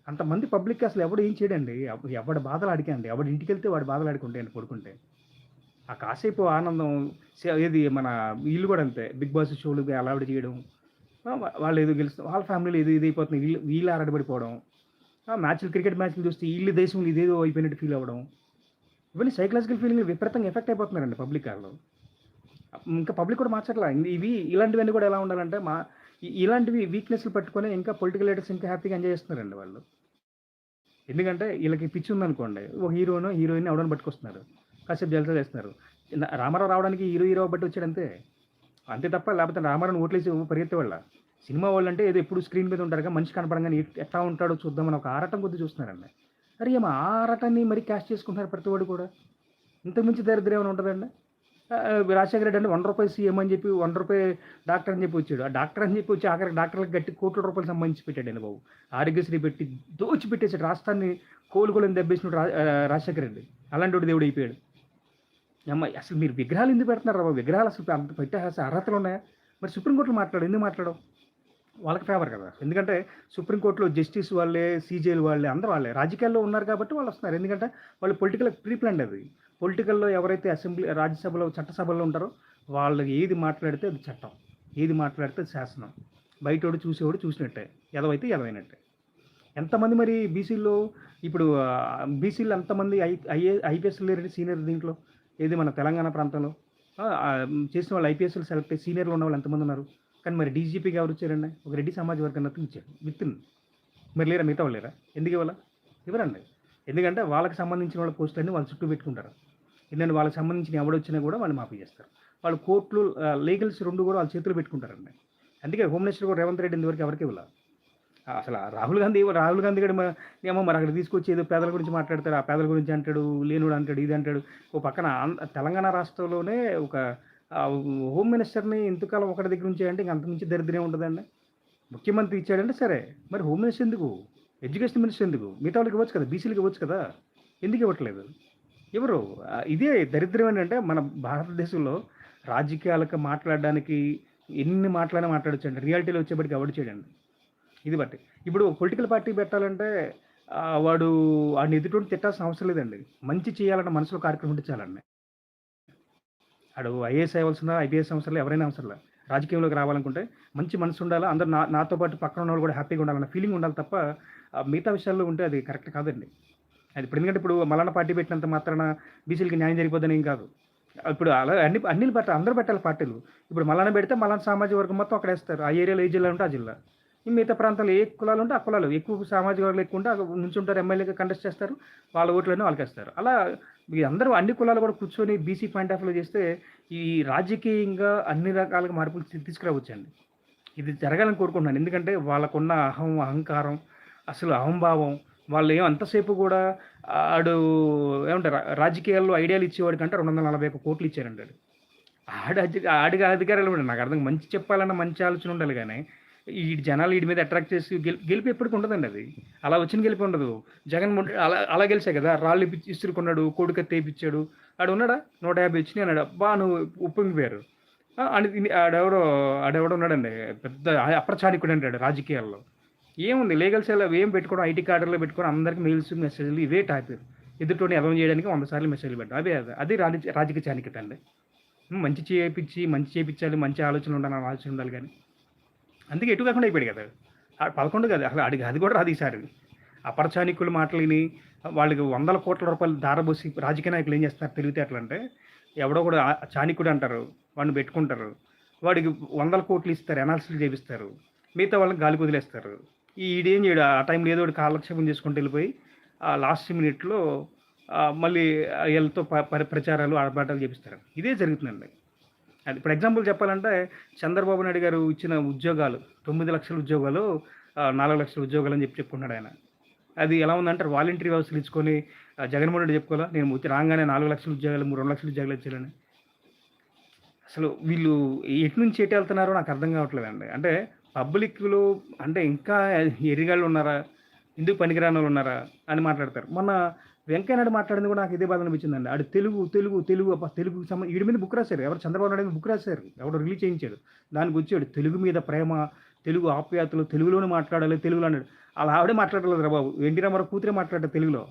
అంతమంది పబ్లిక్ అసలు ఎవడు ఏం చేయడండి? ఎవ- ఎవడి బాధలు అడిగండి ఎవడి ఇంటికి వెళ్తే వాడి బాధలు ఆడుకుంటాయండి పడుకుంటే ఆ కాసేపు ఆనందం ఇది మన వీళ్ళు కూడా అంతే. బిగ్ బాస్ షోలు అలవాటు చేయడం. వాళ్ళు ఏదో గెలుస్తారు వాళ్ళ ఫ్యామిలీలో ఏదో ఇది అయిపోతుంది. వీళ్ళు వీళ్ళు ఆరాటపడిపోవడం. ఆ, మ్యాచ్లు క్రికెట్ మ్యాచ్లు చూస్తే వీళ్ళు దేశంలో ఇదేదో అయిపోయినట్టు ఫీల్ అవ్వడం. ఇవన్నీ సైకలాజికల్ ఫీలింగ్ విపరీతంగా ఎఫెక్ట్ అయిపోతున్నారండి పబ్లిక్ వాళ్ళు ఇంకా పబ్లిక్ కూడా మార్చట్లా. ఇవి ఇలాంటివన్నీ కూడా ఎలా ఉండాలంటే మా ఇలాంటివి వీక్నెస్లు పట్టుకొని ఇంకా పొలిటికల్ లీడర్స్ ఇంకా హ్యాపీగా ఎంజాయ్ చేస్తున్నారండి వాళ్ళు. ఎందుకంటే వీళ్ళకి పిచ్చి ఉందనుకోండి. ఒక హీరోను హీరోయిన్ ఎవడని పట్టుకొస్తున్నారు. కాసేపు జలసా చేస్తున్నారు. రామారావు రావడానికి హీరో హీరో బట్టి వచ్చాడు అంతే. అంతే తప్ప లేకపోతే రామారావుని ఓట్లేసి పరిగెత్తే వాళ్ళ సినిమా వాళ్ళు అంటే ఏదో ఎప్పుడు స్క్రీన్ మీద ఉంటారుగా మనిషి కనపడంగానే ఎట్లా ఉంటాడో చూద్దామని ఒక ఆరాటం కొద్ది చూస్తున్నారండి. అరే ఏమో ఆ ఆరాటాన్ని మరి క్యాష్ చేసుకుంటున్నారు ప్రతి వాడు కూడా? ఇంతకుమించి దరిద్రం ఏమైనా ఉంటుందండి రాజశేఖర రెడ్డి అంటే వన్ రూపాయి సీఎం అని చెప్పి వన్ రూపాయి డాక్టర్ అని చెప్పి వచ్చాడు. ఆ డాక్టర్ అని చెప్పి వచ్చి ఆఖరికి డాక్టర్లకు గట్టి కోట్ల రూపాయలు సంబంధించి పెట్టాడు బాబు. ఆరోగ్యశ్రీ పెట్టి దోచి పెట్టేసాడు రాష్ట్రాన్ని కోలుకోలేని దెబ్బేసినట్టు రాజశేఖర రెడ్డి. అలాంటి వాడు దేవుడు అయిపోయాడు. అమ్మ అసలు మీరు విగ్రహాలు ఎందుకు పెడుతున్నారు రా విగ్రహాలు అసలు అంత పెట్టే అర్హతలు ఉన్నాయా? మరి సుప్రీంకోర్టులో మాట్లాడు ఎందుకు మాట్లాడవు? వాళ్ళకి ఫేవర్ కదా. ఎందుకంటే సుప్రీంకోర్టులో జస్టిస్ వాళ్ళే సీజేలు వాళ్ళే అందరూ వాళ్ళే. రాజకీయాల్లో ఉన్నారు కాబట్టి వాళ్ళు వస్తున్నారు. ఎందుకంటే వాళ్ళు పొలిటికల్ ప్రీప్లాండ్ అది. పొలిటికల్లో ఎవరైతే అసెంబ్లీ రాజ్యసభలో చట్టసభలో ఉంటారో వాళ్ళు ఏది మాట్లాడితే అది చట్టం. ఏది మాట్లాడితే అది శాసనం. బయటోడు చూసేవాడు చూసినట్టే. ఎదవైతే ఎదవైనట్టే. ఎంతమంది మరి బీసీల్లో ఇప్పుడు బీసీలు ఎంతమంది ఐ ఐఏ ఐపీఎస్ లేరండి సీనియర్ దీంట్లో? ఏది మన తెలంగాణ ప్రాంతంలో? చేసిన వాళ్ళు ఐపీఎస్లు సెలెక్ట్ అయ్యి సీనియర్లో ఉన్న వాళ్ళు ఎంతమంది ఉన్నారు? కానీ మరి డీజీపీకి ఎవరు వచ్చారండి. ఒక రెడ్డి సమాజ వర్గం అతను ఇచ్చాడు విత్ మరి లేరా? మిగతా వాళ్ళు లేరా? ఎందుకు ఇవ్వాలా? ఇవ్వరండి. ఎందుకంటే వాళ్ళకి సంబంధించిన వాళ్ళ పోస్టులన్నీ వాళ్ళు చుట్టూ పెట్టుకుంటారు. ఎందుకంటే వాళ్ళకి సంబంధించిన ఎవడొచ్చినా కూడా వాళ్ళు మాఫీ చేస్తారు. వాళ్ళు కోర్టులు లీగల్స్ రెండు కూడా వాళ్ళ చేతులు పెట్టుకుంటారండి. అందుకే హోమ్ మినిస్టర్ కూడా రేవంత్ రెడ్డి ఇంతవరకు ఎవరికి ఇవ్వాలి? అసలు రాహుల్ గాంధీ రాహుల్ గాంధీ గడి ఏమో మరి అక్కడ తీసుకొచ్చి ఏదో పేదల గురించి మాట్లాడతాడు ఆ పేదల గురించి అంటాడు లేనుడు అంటాడు ఇది అంటాడు. ఓ పక్కన తెలంగాణ రాష్ట్రంలోనే ఒక హోమ్ మినిస్టర్ని ఎంతకాలం ఒకటి దగ్గర ఉంచాయంటే ఇంక అంతకుమించి దరిద్రమే ఉంటుందండి ముఖ్యమంత్రి ఇచ్చాడంటే సరే మరి హోమ్ మినిస్టర్ ఎందుకు? ఎడ్యుకేషన్ మినిస్టర్ ఎందుకు? మిగతా వాళ్ళకి ఇవ్వచ్చు కదా బీసీలకు ఇవ్వచ్చు కదా? ఎందుకు ఇవ్వట్లేదు? ఎవరు? ఇదే దరిద్రం ఏంటంటే మన భారతదేశంలో రాజకీయాలకు మాట్లాడడానికి ఎన్ని మాట్లాడినా మాట్లాడచ్చు అండి రియాలిటీలో వచ్చేప్పటికి అవాయిడ్ చేయండి ఇది బట్టి. ఇప్పుడు పొలిటికల్ పార్టీ పెట్టాలంటే వాడు వాడిని ఎదుటి తిట్టాల్సిన అవసరం లేదండి. మంచి చేయాలన్న మనసులో కార్యక్రమం ఉంటే చాలండి. వాడు ఐఏఎస్ అవ్వాల్సిన ఐపీఎస్ అవసరం ఎవరైనా అవసరం లేదు రాజకీయంలోకి రావాలనుకుంటే మంచి మనసు ఉండాలి. అందరు నా నాతో పాటు పక్కన ఉన్న వాళ్ళు కూడా హ్యాపీగా ఉండాలన్న ఫీలింగ్ ఉండాలి తప్ప మిగతా విషయాల్లో ఉంటే అది కరెక్ట్ కాదండి. అది ఇప్పుడు ఎందుకంటే ఇప్పుడు మలానా పార్టీ పెట్టినంత మాత్రాన బీసీలకి న్యాయం జరిగిపోద్దని ఏం కాదు. ఇప్పుడు అలా అన్ని అన్ని పెట్టాలి అందరూ పెట్టాలి పార్టీలు. ఇప్పుడు మలానా పెడితే మలానా సామాజిక వర్గం మొత్తం అక్కడ వేస్తారు ఆ ఏరియాలో ఏ జిల్లా ఉంటే ఆ జిల్లా. మిగతా ప్రాంతాల్లో ఏ కులాలు ఉంటే ఆ కులాలు. ఎక్కువ సామాజిక వర్గాలు ఎక్కువ ఉంటే అక్కడ ఎమ్మెల్యేగా కంటెస్ట్ చేస్తారు వాళ్ళ ఓట్లన్నీ వాళ్ళకి వేస్తారు. అలా అందరూ అన్ని కులాలు కూడా కూర్చొని బీసీ పాయింట్ ఆఫ్లో చేస్తే ఈ రాజకీయంగా అన్ని రకాలుగా మార్పులు తీసుకురావచ్చండి. ఇది జరగాలని కోరుకుంటున్నాను. ఎందుకంటే వాళ్ళకున్న అహం అహంకారం అసలు అహంభావం వాళ్ళు ఏం అంతసేపు కూడా ఆడు ఏమంటారు రాజకీయాల్లో ఐడియాలు ఇచ్చేవాడి కంటే రెండు వందల నలభై ఒక్క కోట్లు ఇచ్చారండి ఆడు. ఆడి ఆడికి అధికారాలు కూడా నాకు అర్థం మంచి చెప్పాలన్న మంచి ఆలోచన ఉండాలి కానీ ఈ జనాలు వీడి మీద అట్రాక్ట్ చేసి గెలి గెలిపి ఎప్పటికి ఉండదండి అది. అలా వచ్చిన గెలిపి ఉండదు. జగన్ అలా అలా గెలిచే కదా. రాళ్ళు ఇప్పి- ఇసురుకున్నాడు కోడిక తేపిచ్చాడు ఆడు ఉన్నాడా? నూట యాభై వచ్చినాయి అన్నాడు. బా నువ్వు ఉప్పొంగిపోయారు అని ఆడెవడో ఆడెవడో ఉన్నాడండి. పెద్ద అప్రచారికుడు అంటాడు రాజకీయాల్లో. ఏముంది? లీగల్ సెల్ ఏం పెట్టుకోవడం? ఐటీ కార్డర్లో పెట్టుకోవడం? అందరికి మెయిల్స్ మెసేజ్లు ఇవే టాపిక్ ఎదుటోని అర్థం చేయడానికి వంద సార్లు మెసేజ్లు పెట్టడం. అదే అదే అది రాజ రాజకీయ చానికత అండి. మంచి చేయించి మంచి చేయించాలి మంచి ఆలోచన ఉండాలి ఆలోచన ఉండాలి కానీ. అందుకే ఎటు కాకుండా అయిపోయాడు కదా. ఆ పదకొండు కదా అసలు అడిగి అది కూడా రాదు ఈసారి. అపరచానికులు మాటలిని వాళ్ళకి వందల కోట్ల రూపాయలు దారబోసి రాజకీయ నాయకులు ఏం చేస్తారు తెలివితేటలు అంటే ఎవడో కూడా చానికుడు చాణికుడు అంటారు వాడిని పెట్టుకుంటారు. వాడికి వందల కోట్లు ఇస్తారు ఎనాలిసిస్ చేపిస్తారు. మిగతా వాళ్ళని గాలి వదిలేస్తారు. ఈ ఈడేం చేయడు? ఆ టైంలో ఏదో ఒకటి కాలక్షేపం చేసుకుంటూ వెళ్ళిపోయి ఆ లాస్ట్ మినిట్లో మళ్ళీ వీళ్ళతో ప ప్రచారాలు ఆడబాటాలు చేపిస్తారు. ఇదే జరుగుతుందండి. అది ఇప్పుడు ఎగ్జాంపుల్ చెప్పాలంటే చంద్రబాబు నాయుడు గారు ఇచ్చిన ఉద్యోగాలు తొమ్మిది లక్షల ఉద్యోగాలు నాలుగు లక్షల ఉద్యోగాలు అని చెప్పి చెప్పుకున్నాడు ఆయన. అది ఎలా ఉందంటే వాలంటరీ వ్యవస్థలు ఇచ్చుకొని జగన్మోహన్ రెడ్డి చెప్పుకోవాలా? నేను రాగానే నాలుగు లక్షల ఉద్యోగాలు మూడు రెండు లక్షల ఉద్యోగాలు ఇచ్చాలని అసలు వీళ్ళు ఎటు నుంచి ఎటు వెళ్తున్నారో నాకు అర్థం కావట్లేదండి. అంటే పబ్లిక్లో అంటే ఇంకా ఎరిగాళ్ళు ఉన్నారా? ఎందుకు పనికిరాని వాళ్ళు ఉన్నారా? అని మాట్లాడతారు. మొన్న వెంకయ్యనాయుడు మాట్లాడింది కూడా నాకు ఇదే బాధ అనిపించిందండి. ఆడు తెలుగు తెలుగు తెలుగు తెలుగు సంబంధం వీడి మీద బుక్ రాశారు. ఎవరు చంద్రబాబు నాయుడు మీద బుక్ రాశారు. ఎవరు రిలీజ్ చేయించాడు. దానికి వచ్చాడు తెలుగు మీద ప్రేమ తెలుగు ఆప్యాయతలు తెలుగులోనే మాట్లాడాలి తెలుగులో అన్నాడు. అలా ఆవిడే మాట్లాడలేదు రా బాబు. ఎన్టీ రామారావు కూతురే మాట్లాడారు తెలుగులో.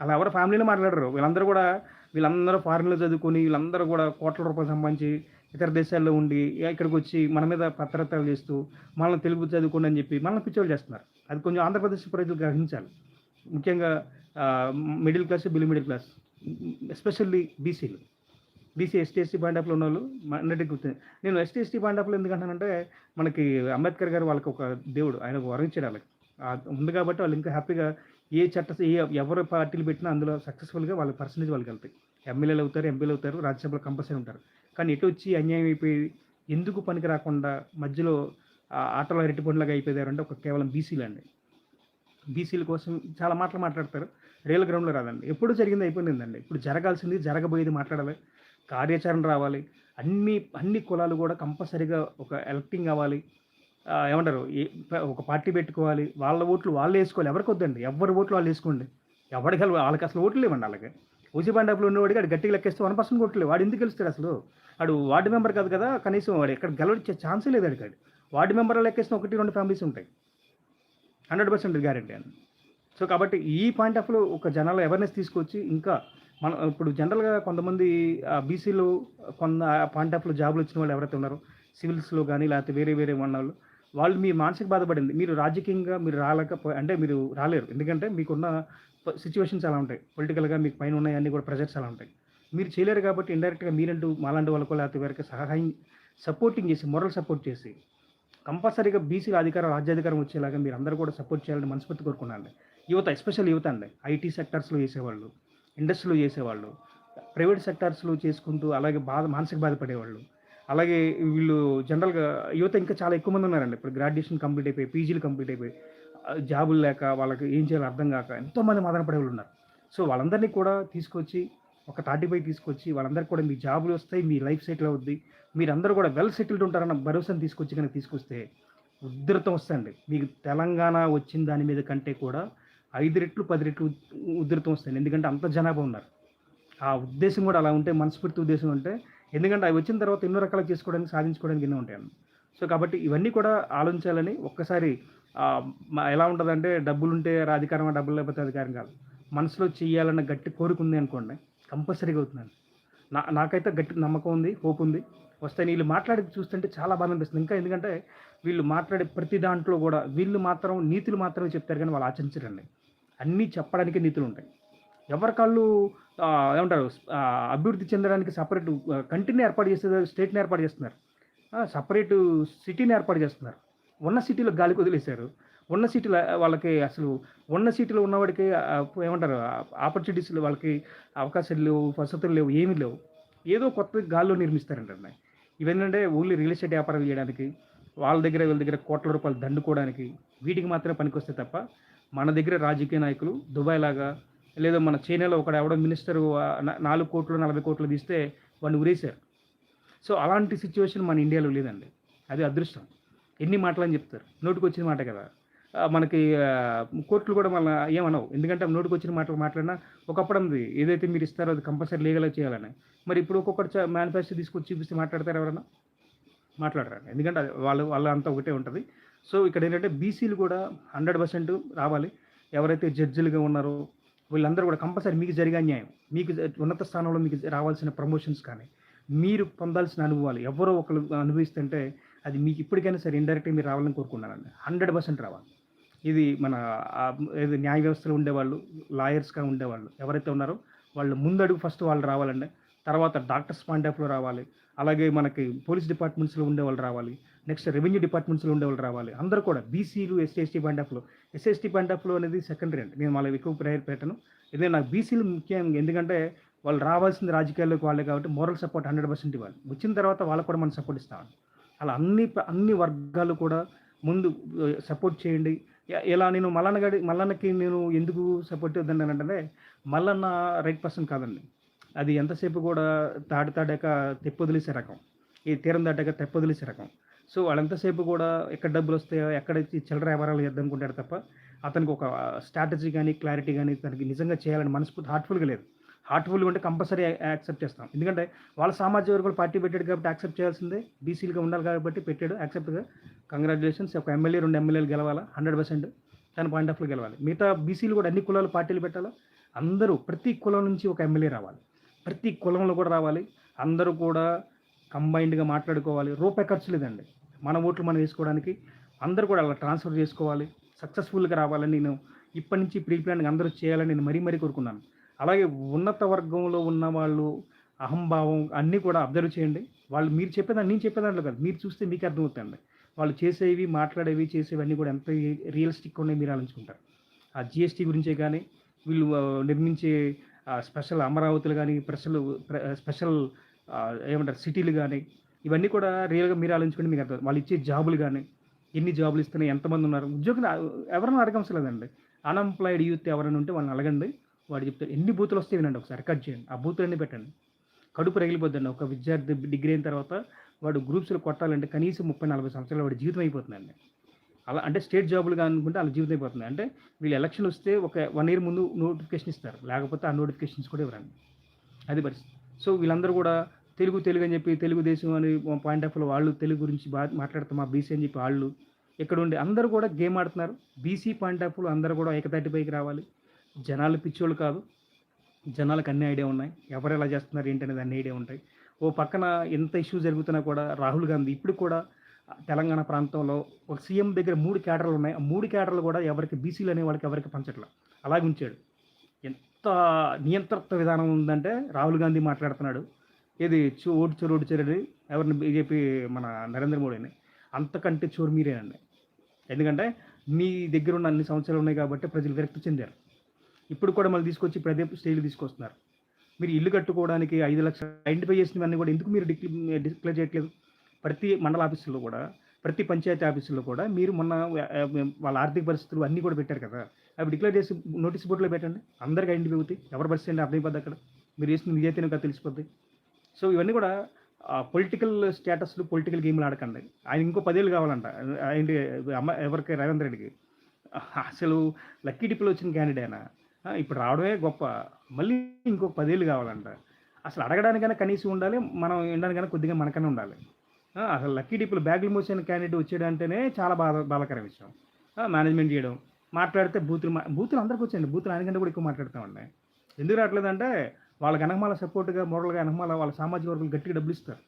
అలా ఎవరు ఫ్యామిలీలో మాట్లాడరు. వీళ్ళందరూ కూడా వీళ్ళందరూ ఫారెన్లో చదువుకొని వీళ్ళందరూ కూడా కోట్ల రూపాయలు సంపాదించి ఇతర దేశాల్లో ఉండి ఇక్కడికి వచ్చి మన మీద పత్రతలు చేస్తూ మనల్ని తెలుగు చదువుకోండి అని చెప్పి మనల్ని పిచ్చోళ్ళు చేస్తున్నారు. అది కొంచెం ఆంధ్రప్రదేశ్ ప్రజలు గ్రహించాలి. ముఖ్యంగా middle class below middle class especially బీసీలు బీసీ ఎస్టీ ఎస్టీ పాయింట్ ఆఫ్లో ఉన్న వాళ్ళు అన్నిటికీ గుర్తు. నేను ఎస్టీ ఎస్టీ పాయింట్ ఆఫ్లో ఎందుకంటానంటే మనకి అంబేద్కర్ గారు వాళ్ళకి ఒక దేవుడు ఆయన ఒక వాళ్ళకి. ఉంది కాబట్టి వాళ్ళు ఇంకా హ్యాపీగా ఏ చట్ట ఏ ఎవరు పార్టీలు పెట్టినా అందులో సక్సెస్ఫుల్గా వాళ్ళ పర్సంటేజ్ వాళ్ళకి వెళ్తాయి. ఎమ్మెల్యేలు అవుతారు ఎంపీలు అవుతారు రాజ్యసభలో కంపల్సరీ ఉంటారు. కానీ ఎటు వచ్చి అన్యాయం అయిపోయి ఎందుకు పనికి రాకుండా మధ్యలో ఆటలో అరటి పండ్లాగా అయిపోయారు అంటే ఒక కేవలం బీసీలు అండి. బీసీల కోసం చాలా మాటలు మాట్లాడతారు. రియల్ గ్రౌండ్లో రాదండి. ఎప్పుడు జరిగింది అయిపోయిందండి. ఇప్పుడు జరగాల్సింది జరగబోయేది మాట్లాడాలి. కార్యాచరణ రావాలి. అన్ని అన్ని కులాలు కూడా కంపల్సరీగా ఒక ఎలక్టింగ్ అవ్వాలి. ఏమంటారు? ఏ- ఒక పార్టీ పెట్టుకోవాలి. వాళ్ళ ఓట్లు వాళ్ళు వేసుకోవాలి. ఎవరికి వద్దండి? ఎవరి ఓట్లు వాళ్ళు వేసుకోండి? ఎవరికి వాళ్ళకి అసలు ఓట్లు లేవండి వాళ్ళకి. ఓసీ బండాపులు ఉన్నవాడికి వాడు గట్టిగా లెక్కేస్తే వన్ పర్సెంట్ ఓట్లు వాడు ఎందుకు గెలుస్తాడు అసలు? వాడు వార్డు మెంబర్ కాదు కదా. కనీసం వాడు ఎక్కడ గెలవచ్చే ఛాన్సే లేదు వాడికి వార్డు మెంబర్ లెక్కేసిన ఒకటి రెండు ఫ్యామిలీస్ ఉంటాయి. హండ్రెడ్ పర్సెంట్ గ్యారెంటీ అని సో కాబట్టి ఈ పాయింట్ ఆఫ్లో ఒక జనరల్ అవేర్నెస్ తీసుకొచ్చి ఇంకా మనం ఇప్పుడు జనరల్గా కొంతమంది బీసీలో కొంత పాయింట్ ఆఫ్లో జాబులు వచ్చిన వాళ్ళు ఎవరైతే ఉన్నారో సివిల్స్లో కానీ లేకపోతే వేరే వేరే ఉన్న వాళ్ళు వాళ్ళు మీ మానసిక బాధపడింది మీరు రాజకీయంగా మీరు రాలేకపో అంటే మీరు రాలేరు. ఎందుకంటే మీకున్న సిచ్యువేషన్స్ అలా ఉంటాయి. పొలిటికల్గా మీకు పైన ఉన్నాయన్నీ కూడా ప్రెజర్స్ అలా ఉంటాయి. మీరు చేయలేరు కాబట్టి ఇండైరెక్ట్గా మీరంటూ మాలాంటి వాళ్ళకో లేకపోతే వేరే సహాయం సపోర్టింగ్ చేసి మొరల్ సపోర్ట్ చేసి కంపల్సరీగా బీసీల అధికారం రాజ్యాధికారం వచ్చేలాగా మీరు అందరూ కూడా సపోర్ట్ చేయాలని మనస్ఫూర్తి కోరుకున్నాను. యువత ఎస్పెషల్ యువత అండి. ఐటీ సెక్టార్స్లో చేసేవాళ్ళు ఇండస్ట్రీలో చేసేవాళ్ళు ప్రైవేట్ సెక్టార్స్లో చేసుకుంటూ అలాగే బాధ మానసిక బాధపడేవాళ్ళు. అలాగే వీళ్ళు జనరల్గా యువత ఇంకా చాలా ఎక్కువ మంది ఉన్నారండి. ఇప్పుడు గ్రాడ్యుయేషన్ కంప్లీట్ అయిపోయి పీజీలు కంప్లీట్ అయిపోయి జాబులు లేక వాళ్ళకి ఏం చేయాలో అర్థం కాక ఎంతోమంది మదన వాళ్ళు ఉన్నారు. సో వాళ్ళందరినీ కూడా తీసుకొచ్చి ఒక థర్టీ ఫైవ్ తీసుకొచ్చి వాళ్ళందరికీ కూడా మీ జాబులు వస్తాయి మీ లైఫ్ సెటిల్ అవుద్ది. మీరందరూ కూడా వెల్ సెటిల్డ్ ఉంటారన్న భరోసాను తీసుకొచ్చి కనుక తీసుకొస్తే ఉధృతం వస్తుంది మీకు తెలంగాణ వచ్చిన దాని మీద కంటే కూడా ఐదు రెట్లు పది రెట్లు ఉధృతం వస్తాయి ఎందుకంటే అంత జనాభా ఉన్నారు. ఆ ఉద్దేశం కూడా అలా ఉంటే మనస్ఫూర్తి ఉద్దేశం ఉంటే ఎందుకంటే అవి వచ్చిన తర్వాత ఎన్నో రకాలు చేసుకోవడానికి సాధించుకోవడానికి ఎన్నో ఉంటాయి సో కాబట్టి ఇవన్నీ కూడా ఆలోచించాలని ఒక్కసారి ఎలా ఉంటుందంటే డబ్బులుంటే అధికారం డబ్బులు లేకపోతే అధికారం కాదు. మనసులో చేయాలన్న గట్టి కోరిక ఉంది అనుకోండి కంపల్సరీగా అవుతుందండి. నా నాకైతే గట్టి నమ్మకం ఉంది హోప్ ఉంది. వస్తాయి వీళ్ళు మాట్లాడి చూస్తుంటే చాలా బాగా అనిపిస్తుంది. ఇంకా ఎందుకంటే వీళ్ళు మాట్లాడే ప్రతి దాంట్లో కూడా వీళ్ళు మాత్రం నీతులు మాత్రమే చెప్తారు కానీ వాళ్ళు ఆచరించరండి. అన్నీ చెప్పడానికి నీతులు ఉంటాయి ఎవరి కాళ్ళు ఏమంటారు అభివృద్ధి చెందడానికి సపరేట్ కంట్రీని ఏర్పాటు చేసే స్టేట్ని ఏర్పాటు చేస్తున్నారు. సపరేట్ సిటీని ఏర్పాటు చేస్తున్నారు. ఉన్న సిటీలో గాలికి వదిలేశారు ఉన్న సిటీలో వాళ్ళకి అసలు ఉన్న సిటీలో ఉన్నవాడికి ఏమంటారు ఆపర్చునిటీస్ వాళ్ళకి అవకాశాలు లేవు వసతులు లేవు ఏమీ లేవు. ఏదో కొత్త గాల్లో నిర్మిస్తారంటండి ఇవేంటంటే ఓన్లీ రియల్ ఎస్టేట్ వ్యాపారం చేయడానికి వాళ్ళ దగ్గర వీళ్ళ దగ్గర కోట్ల రూపాయలు దండుకోవడానికి వీటికి మాత్రమే పనికొస్తే తప్ప మన దగ్గర రాజకీయ నాయకులు దుబాయ్ లాగా లేదా మన చైనాలో ఒకడు ఎవడో మినిస్టర్ నాలుగు కోట్లు నలభై కోట్లు తీస్తే వాడిని ఉరేశారు. సో అలాంటి సిచ్యువేషన్ మన ఇండియాలో లేదండి. అది అదృష్టం. ఎన్ని మాటలని చెప్తారు? నోటికి వచ్చిన మాట కదా. మనకి కోర్టులు కూడా మన ఏమనవు. ఎందుకంటే నోటికి వచ్చిన మాటలు మాట్లాడినా ఒకప్పుడు ఉంది. ఏదైతే మీరు ఇస్తారో అది కంపల్సరీ లీగల్గా చేయాలని. మరి ఇప్పుడు ఒక్కొక్కటి మేనిఫెస్టో తీసుకొచ్చి చూపిస్తే మాట్లాడతారు ఎవరన్నా? మాట్లాడరా ఎందుకంటే వాళ్ళు వాళ్ళంతా ఒకటే ఉంటుంది. సో ఇక్కడ ఏంటంటే బీసీలు కూడా హండ్రెడ్ పర్సెంట్ రావాలి. ఎవరైతే జడ్జిలుగా ఉన్నారో వీళ్ళందరూ కూడా కంపల్సరీ మీకు జరిగే అన్యాయం. మీకు ఉన్నత స్థానంలో మీకు రావాల్సిన ప్రమోషన్స్ కానీ మీరు పొందాల్సిన అనుభవాలు ఎవరో ఒకరు అనుభవిస్తుంటే అది మీకు ఇప్పటికైనా సరే ఇండైరెక్ట్గా మీరు రావాలని కోరుకున్నారండి హండ్రెడ్ పర్సెంట్ రావాలి. ఇది మన ఏది న్యాయ వ్యవస్థలో ఉండేవాళ్ళు లాయర్స్గా ఉండేవాళ్ళు ఎవరైతే ఉన్నారో వాళ్ళు ముందడుగు ఫస్ట్ వాళ్ళు రావాలండి. తర్వాత డాక్టర్స్ పాయింట్ ఆఫ్లో రావాలి. అలాగే మనకి పోలీస్ డిపార్ట్మెంట్స్లో ఉండేవాళ్ళు రావాలి. నెక్స్ట్ రెవెన్యూ డిపార్ట్మెంట్స్లో ఉండేవాళ్ళు రావాలి. అందరూ కూడా బీసీలు ఎస్సీ ఎస్టీ పాయింట్ ఆఫ్లో. ఎస్ఎస్టీ పాయింట్ ఆఫ్లో అనేది సెకండరీ అండి. నేను వాళ్ళకి ఎక్కువ ప్రేయర్ పెట్టను. ఇదే నాకు బీసీలు ముఖ్యం ఎందుకంటే వాళ్ళు రావాల్సింది రాజకీయాల్లోకి వాళ్ళే కాబట్టి మోరల్ సపోర్ట్ హండ్రెడ్ పర్సెంట్ ఇవ్వాలి. వచ్చిన తర్వాత వాళ్ళకు కూడా మనం సపోర్ట్ ఇస్తామని అలా అన్ని అన్ని వర్గాలు కూడా ముందు సపోర్ట్ చేయండి. ఇలా నేను మల్లన్న గడి మల్లన్నకి నేను ఎందుకు సపోర్ట్ ఇవ్వదండి అంటే మల్లన్న రైట్ పర్సన్ కాదండి. అది ఎంతసేపు కూడా తాడి తాడాక తెప్పొదిలేసే రకం. ఈ తీరం దాటాక తెప్పొదిలేసే రకం. సో వాళ్ళంతసేపు కూడా ఎక్కడ డబ్బులు వస్తాయో ఎక్కడ చిల్లర వ్యాపారాలు చేద్దాం అనుకుంటాడు తప్ప అతనికి ఒక స్ట్రాటజీ కానీ క్లారిటీ కానీ తనకి నిజంగా చేయాలని మనస్ఫూర్తి హార్ట్ఫుల్గా లేదు. హార్ట్ఫుల్గా ఉంటే కంపల్సరీ యాక్సెప్ట్ చేస్తాం. ఎందుకంటే వాళ్ళ సామాజిక వర్గాలు పార్టీ పెట్టాడు కాబట్టి యాక్సెప్ట్ చేయాల్సిందే. బీసీలుగా ఉండాలి కాబట్టి పెట్టాడు యాక్సెప్ట్గా కంగ్రాచులేషన్స్ ఒక ఎమ్మెల్యే రెండు ఎమ్మెల్యేలు గెలవాలా? హండ్రెడ్ పర్సెంట్ తన పాయింట్ ఆఫ్లో గెలవాలి. మిగతా బీసీలు కూడా అన్ని కులాలు పార్టీలు పెట్టాలా? అందరూ ప్రతి కులం నుంచి ఒక ఎమ్మెల్యే రావాలి. ప్రతి కులంలో కూడా రావాలి. అందరూ కూడా కంబైన్డ్గా మాట్లాడుకోవాలి. రూపాయి ఖర్చు లేదండి. మన ఓట్లు మనం వేసుకోవడానికి అందరూ కూడా అలా ట్రాన్స్ఫర్ చేసుకోవాలి. సక్సెస్ఫుల్గా రావాలని నేను ఇప్పటి నుంచి ప్రీ అందరూ చేయాలని నేను మరీ మరీ కోరుకున్నాను అలాగే ఉన్నత వర్గంలో ఉన్న వాళ్ళు అహంభావం అన్నీ కూడా అబ్జర్వ్ చేయండి. వాళ్ళు మీరు చెప్పేదాన్ని నేను చెప్పేదాంట్లో కాదు. మీరు చూస్తే మీకు అర్థమవుతుంది వాళ్ళు చేసేవి మాట్లాడేవి చేసేవి అన్నీ కూడా ఎంత రియలిస్టిక్ ఉన్నాయి మీరు ఆలోచించుకుంటారు. ఆ జిఎస్టీ గురించే కానీ వీళ్ళు నిర్మించే స్పెషల్ అమరావతులు కానీ స్పెషల్ ప్ర- స్పెషల్ ఏమంటారు సిటీలు కానీ ఇవన్నీ కూడా రియల్గా మీరు ఆలోచించుకుంటే మీకు అర్థం వాళ్ళు ఇచ్చే జాబులు కానీ ఎన్ని జాబులు ఇస్తున్నాయి ఎంతమంది ఉన్నారు ఉద్యోగులు ఎవరైనా అడగవసరం లేదండి అన్ఎంప్లాయిడ్ యూత్ ఎవరైనా ఉంటే వాళ్ళని అడగండి వాడు చెప్తారు ఎన్ని బూతులు వస్తే వినండి ఒకసారి కట్ చేయండి ఆ బూతులన్నీ పెట్టండి. కడుపు రగిలిపోద్దండి ఒక విద్యార్థి డిగ్రీ అయిన తర్వాత వాడు గ్రూప్స్లో కొట్టాలంటే కనీసం ముప్పై నలభై సంవత్సరాలు వాడి జీవితం అయిపోతుందండి. అలా అంటే స్టేట్ జాబులు అనుకుంటే అలా జీవితం అయిపోతుంది. అంటే వీళ్ళు ఎలక్షన్ వస్తే ఒక వన్ ఇయర్ ముందు నోటిఫికేషన్ ఇస్తారు లేకపోతే ఆ నోటిఫికేషన్స్ కూడా ఇవ్వరండి. అది పరిస్థితి. సో వీళ్ళందరూ కూడా తెలుగు తెలుగు అని చెప్పి తెలుగుదేశం అని పాయింట్ ఆఫ్ వాళ్ళు తెలుగు గురించి బాగా మాట్లాడతాం మా బీసీ అని చెప్పి వాళ్ళు ఇక్కడ ఉండి అందరూ కూడా గేమ్ ఆడుతున్నారు. బీసీ పాయింట్ ఆఫ్ అందరూ కూడా ఏకతాటిపైకి రావాలి. జనాలు పిచ్చోళ్ళు కాదు. జనాలకు అన్ని ఐడియా ఉన్నాయి. ఎవరు ఎలా చేస్తున్నారు ఏంటి అనేది అన్ని ఐడియా ఉంటాయి. ఓ పక్కన ఎంత ఇష్యూ జరుగుతున్నా కూడా రాహుల్ గాంధీ ఇప్పుడు కూడా తెలంగాణ ప్రాంతంలో ఒక సీఎం దగ్గర మూడు క్యాడర్లు ఉన్నాయి. ఆ మూడు క్యాడర్లు కూడా ఎవరికి బీసీలు అనే వాళ్ళకి ఎవరికి పంచట్ల. అలాగే ఉంచాడు ఎంత నియంత్రిత విధానం ఉందంటే రాహుల్ గాంధీ మాట్లాడుతున్నాడు. ఏది చూ ఓటు చోరు ఓటు చోరని ఎవరిని బీజేపీ మన నరేంద్ర మోడీని అంతకంటే చోరు మీరేనండి. ఎందుకంటే మీ దగ్గర ఉన్న అన్ని సంవత్సరాలు ఉన్నాయి కాబట్టి ప్రజలు విరక్తి చెందారు. ఇప్పుడు కూడా మళ్ళీ తీసుకొచ్చి ప్రదే స్టేజ్లు తీసుకొస్తున్నారు. మీరు ఇల్లు కట్టుకోవడానికి ఐదు లక్షలు ఐడెంటిఫై చేసినవన్నీ కూడా ఎందుకు మీరు డిక్లే డిక్లేర్ చేయట్లేదు? ప్రతి మండల ఆఫీసుల్లో కూడా ప్రతి పంచాయతీ ఆఫీసుల్లో కూడా మీరు మొన్న వాళ్ళ ఆర్థిక పరిస్థితులు అన్నీ కూడా పెట్టారు కదా. అవి డిక్లేర్ చేసి నోటీస్ బోర్డులో పెట్టండి. అందరికీ ఐడెంటిఫై అవుతాయి. ఎవరి పరిస్థితి అర్థమైపోద్ది అక్కడ. మీరు చేసిన నిజాయితీని కదా తెలిసిపోద్ది. సో ఇవన్నీ కూడా పొలిటికల్ స్టేటస్లు పొలిటికల్ గేమ్లు ఆడకండి. ఆయన ఇంకో పదేళ్ళు కావాలంట. ఆయన అమ్మ ఎవరికి? రేవంత్ రెడ్డికి. అసలు లక్కీ డిప్లో వచ్చిన క్యాండిడేట్ అయినా ఇప్పుడు రావడమే గొప్ప. మళ్ళీ ఇంకో పదేళ్ళు కావాలంట. అసలు అడగడానికైనా కనీసం ఉండాలి మనం వినడానికైనా కొద్దిగా మనకనే ఉండాలి. అసలు లక్కీ డిప్లో బ్యాగులు మోసిన క్యాండిడేట్ వచ్చాడంటేనే చాలా బాధ బాధాకర విషయం. మేనేజ్మెంట్ చేయడం మాట్లాడితే బూతులు బూతులు అందరికి వచ్చాయండి. బూతులు ఆయనకంటే కూడా ఎక్కువ మాట్లాడుతామండి. ఎందుకు రావట్లేదంటే వాళ్ళకి వెనకమాల సపోర్ట్గా మోరల్గా వెనకమాల వాళ్ళ సామాజిక వర్గాలు గట్టిగా డబ్బులు ఇస్తారు.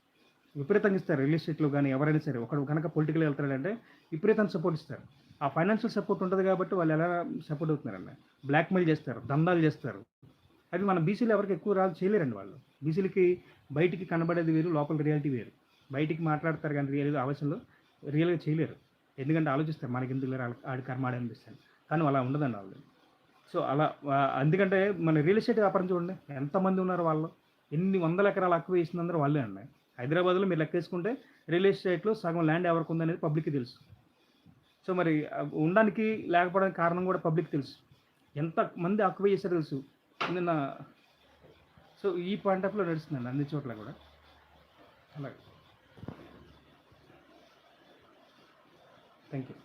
విపరీతంగా ఇస్తారు రియల్ ఎస్టేట్లో కానీ ఎవరైనా సరే. ఒకడు కనుక పొలిటికల్ వెళ్తాడంటే విపరీతంగా సపోర్ట్ ఇస్తారు. ఆ ఫైనాన్షియల్ సపోర్ట్ ఉంటుంది కాబట్టి వాళ్ళు ఎలా సపోర్ట్ అవుతున్నారండి? బ్లాక్మెయిల్ చేస్తారు దందాలు చేస్తారు. అవి మన బీసీలు ఎవరికి ఎక్కువ రాదు చేయలేరండి వాళ్ళు. బీసీలకి బయటికి కనబడేది వేరు లోపల రియాలిటీ వేరు. బయటికి మాట్లాడతారు కానీ రియల్ అవసరంలో రియల్గా చేయలేరు. ఎందుకంటే ఆలోచిస్తారు మనకి ఎందుకు లేరు వాళ్ళ- ఆడి కర్మాడే అనిపిస్తుంది. కానీ అలా ఉండదండి వాళ్ళు సో అలా ఎందుకంటే మన రియల్ ఎస్టేట్ వ్యాపారం చూడండి ఎంతమంది ఉన్నారు వాళ్ళు? ఎన్ని వందల ఎకరాలు అక్కువ వేసిందందరూ వాళ్ళే అండి. హైదరాబాద్లో మీరు లెక్కేసుకుంటే రియల్ ఎస్టేట్లో సగం ల్యాండ్ ఎవరికి ఉందనేది పబ్లిక్కి తెలుసు. సో మరి ఉండడానికి లేకపోవడానికి కారణం కూడా పబ్లిక్ తెలుసు. ఎంత మంది అక్కువ చేశారో తెలుసు. నిన్న సో ఈ పాయింట్ ఆఫ్లో నడుస్తుందండి అన్ని చోట్ల కూడా. అలాగే. Thank you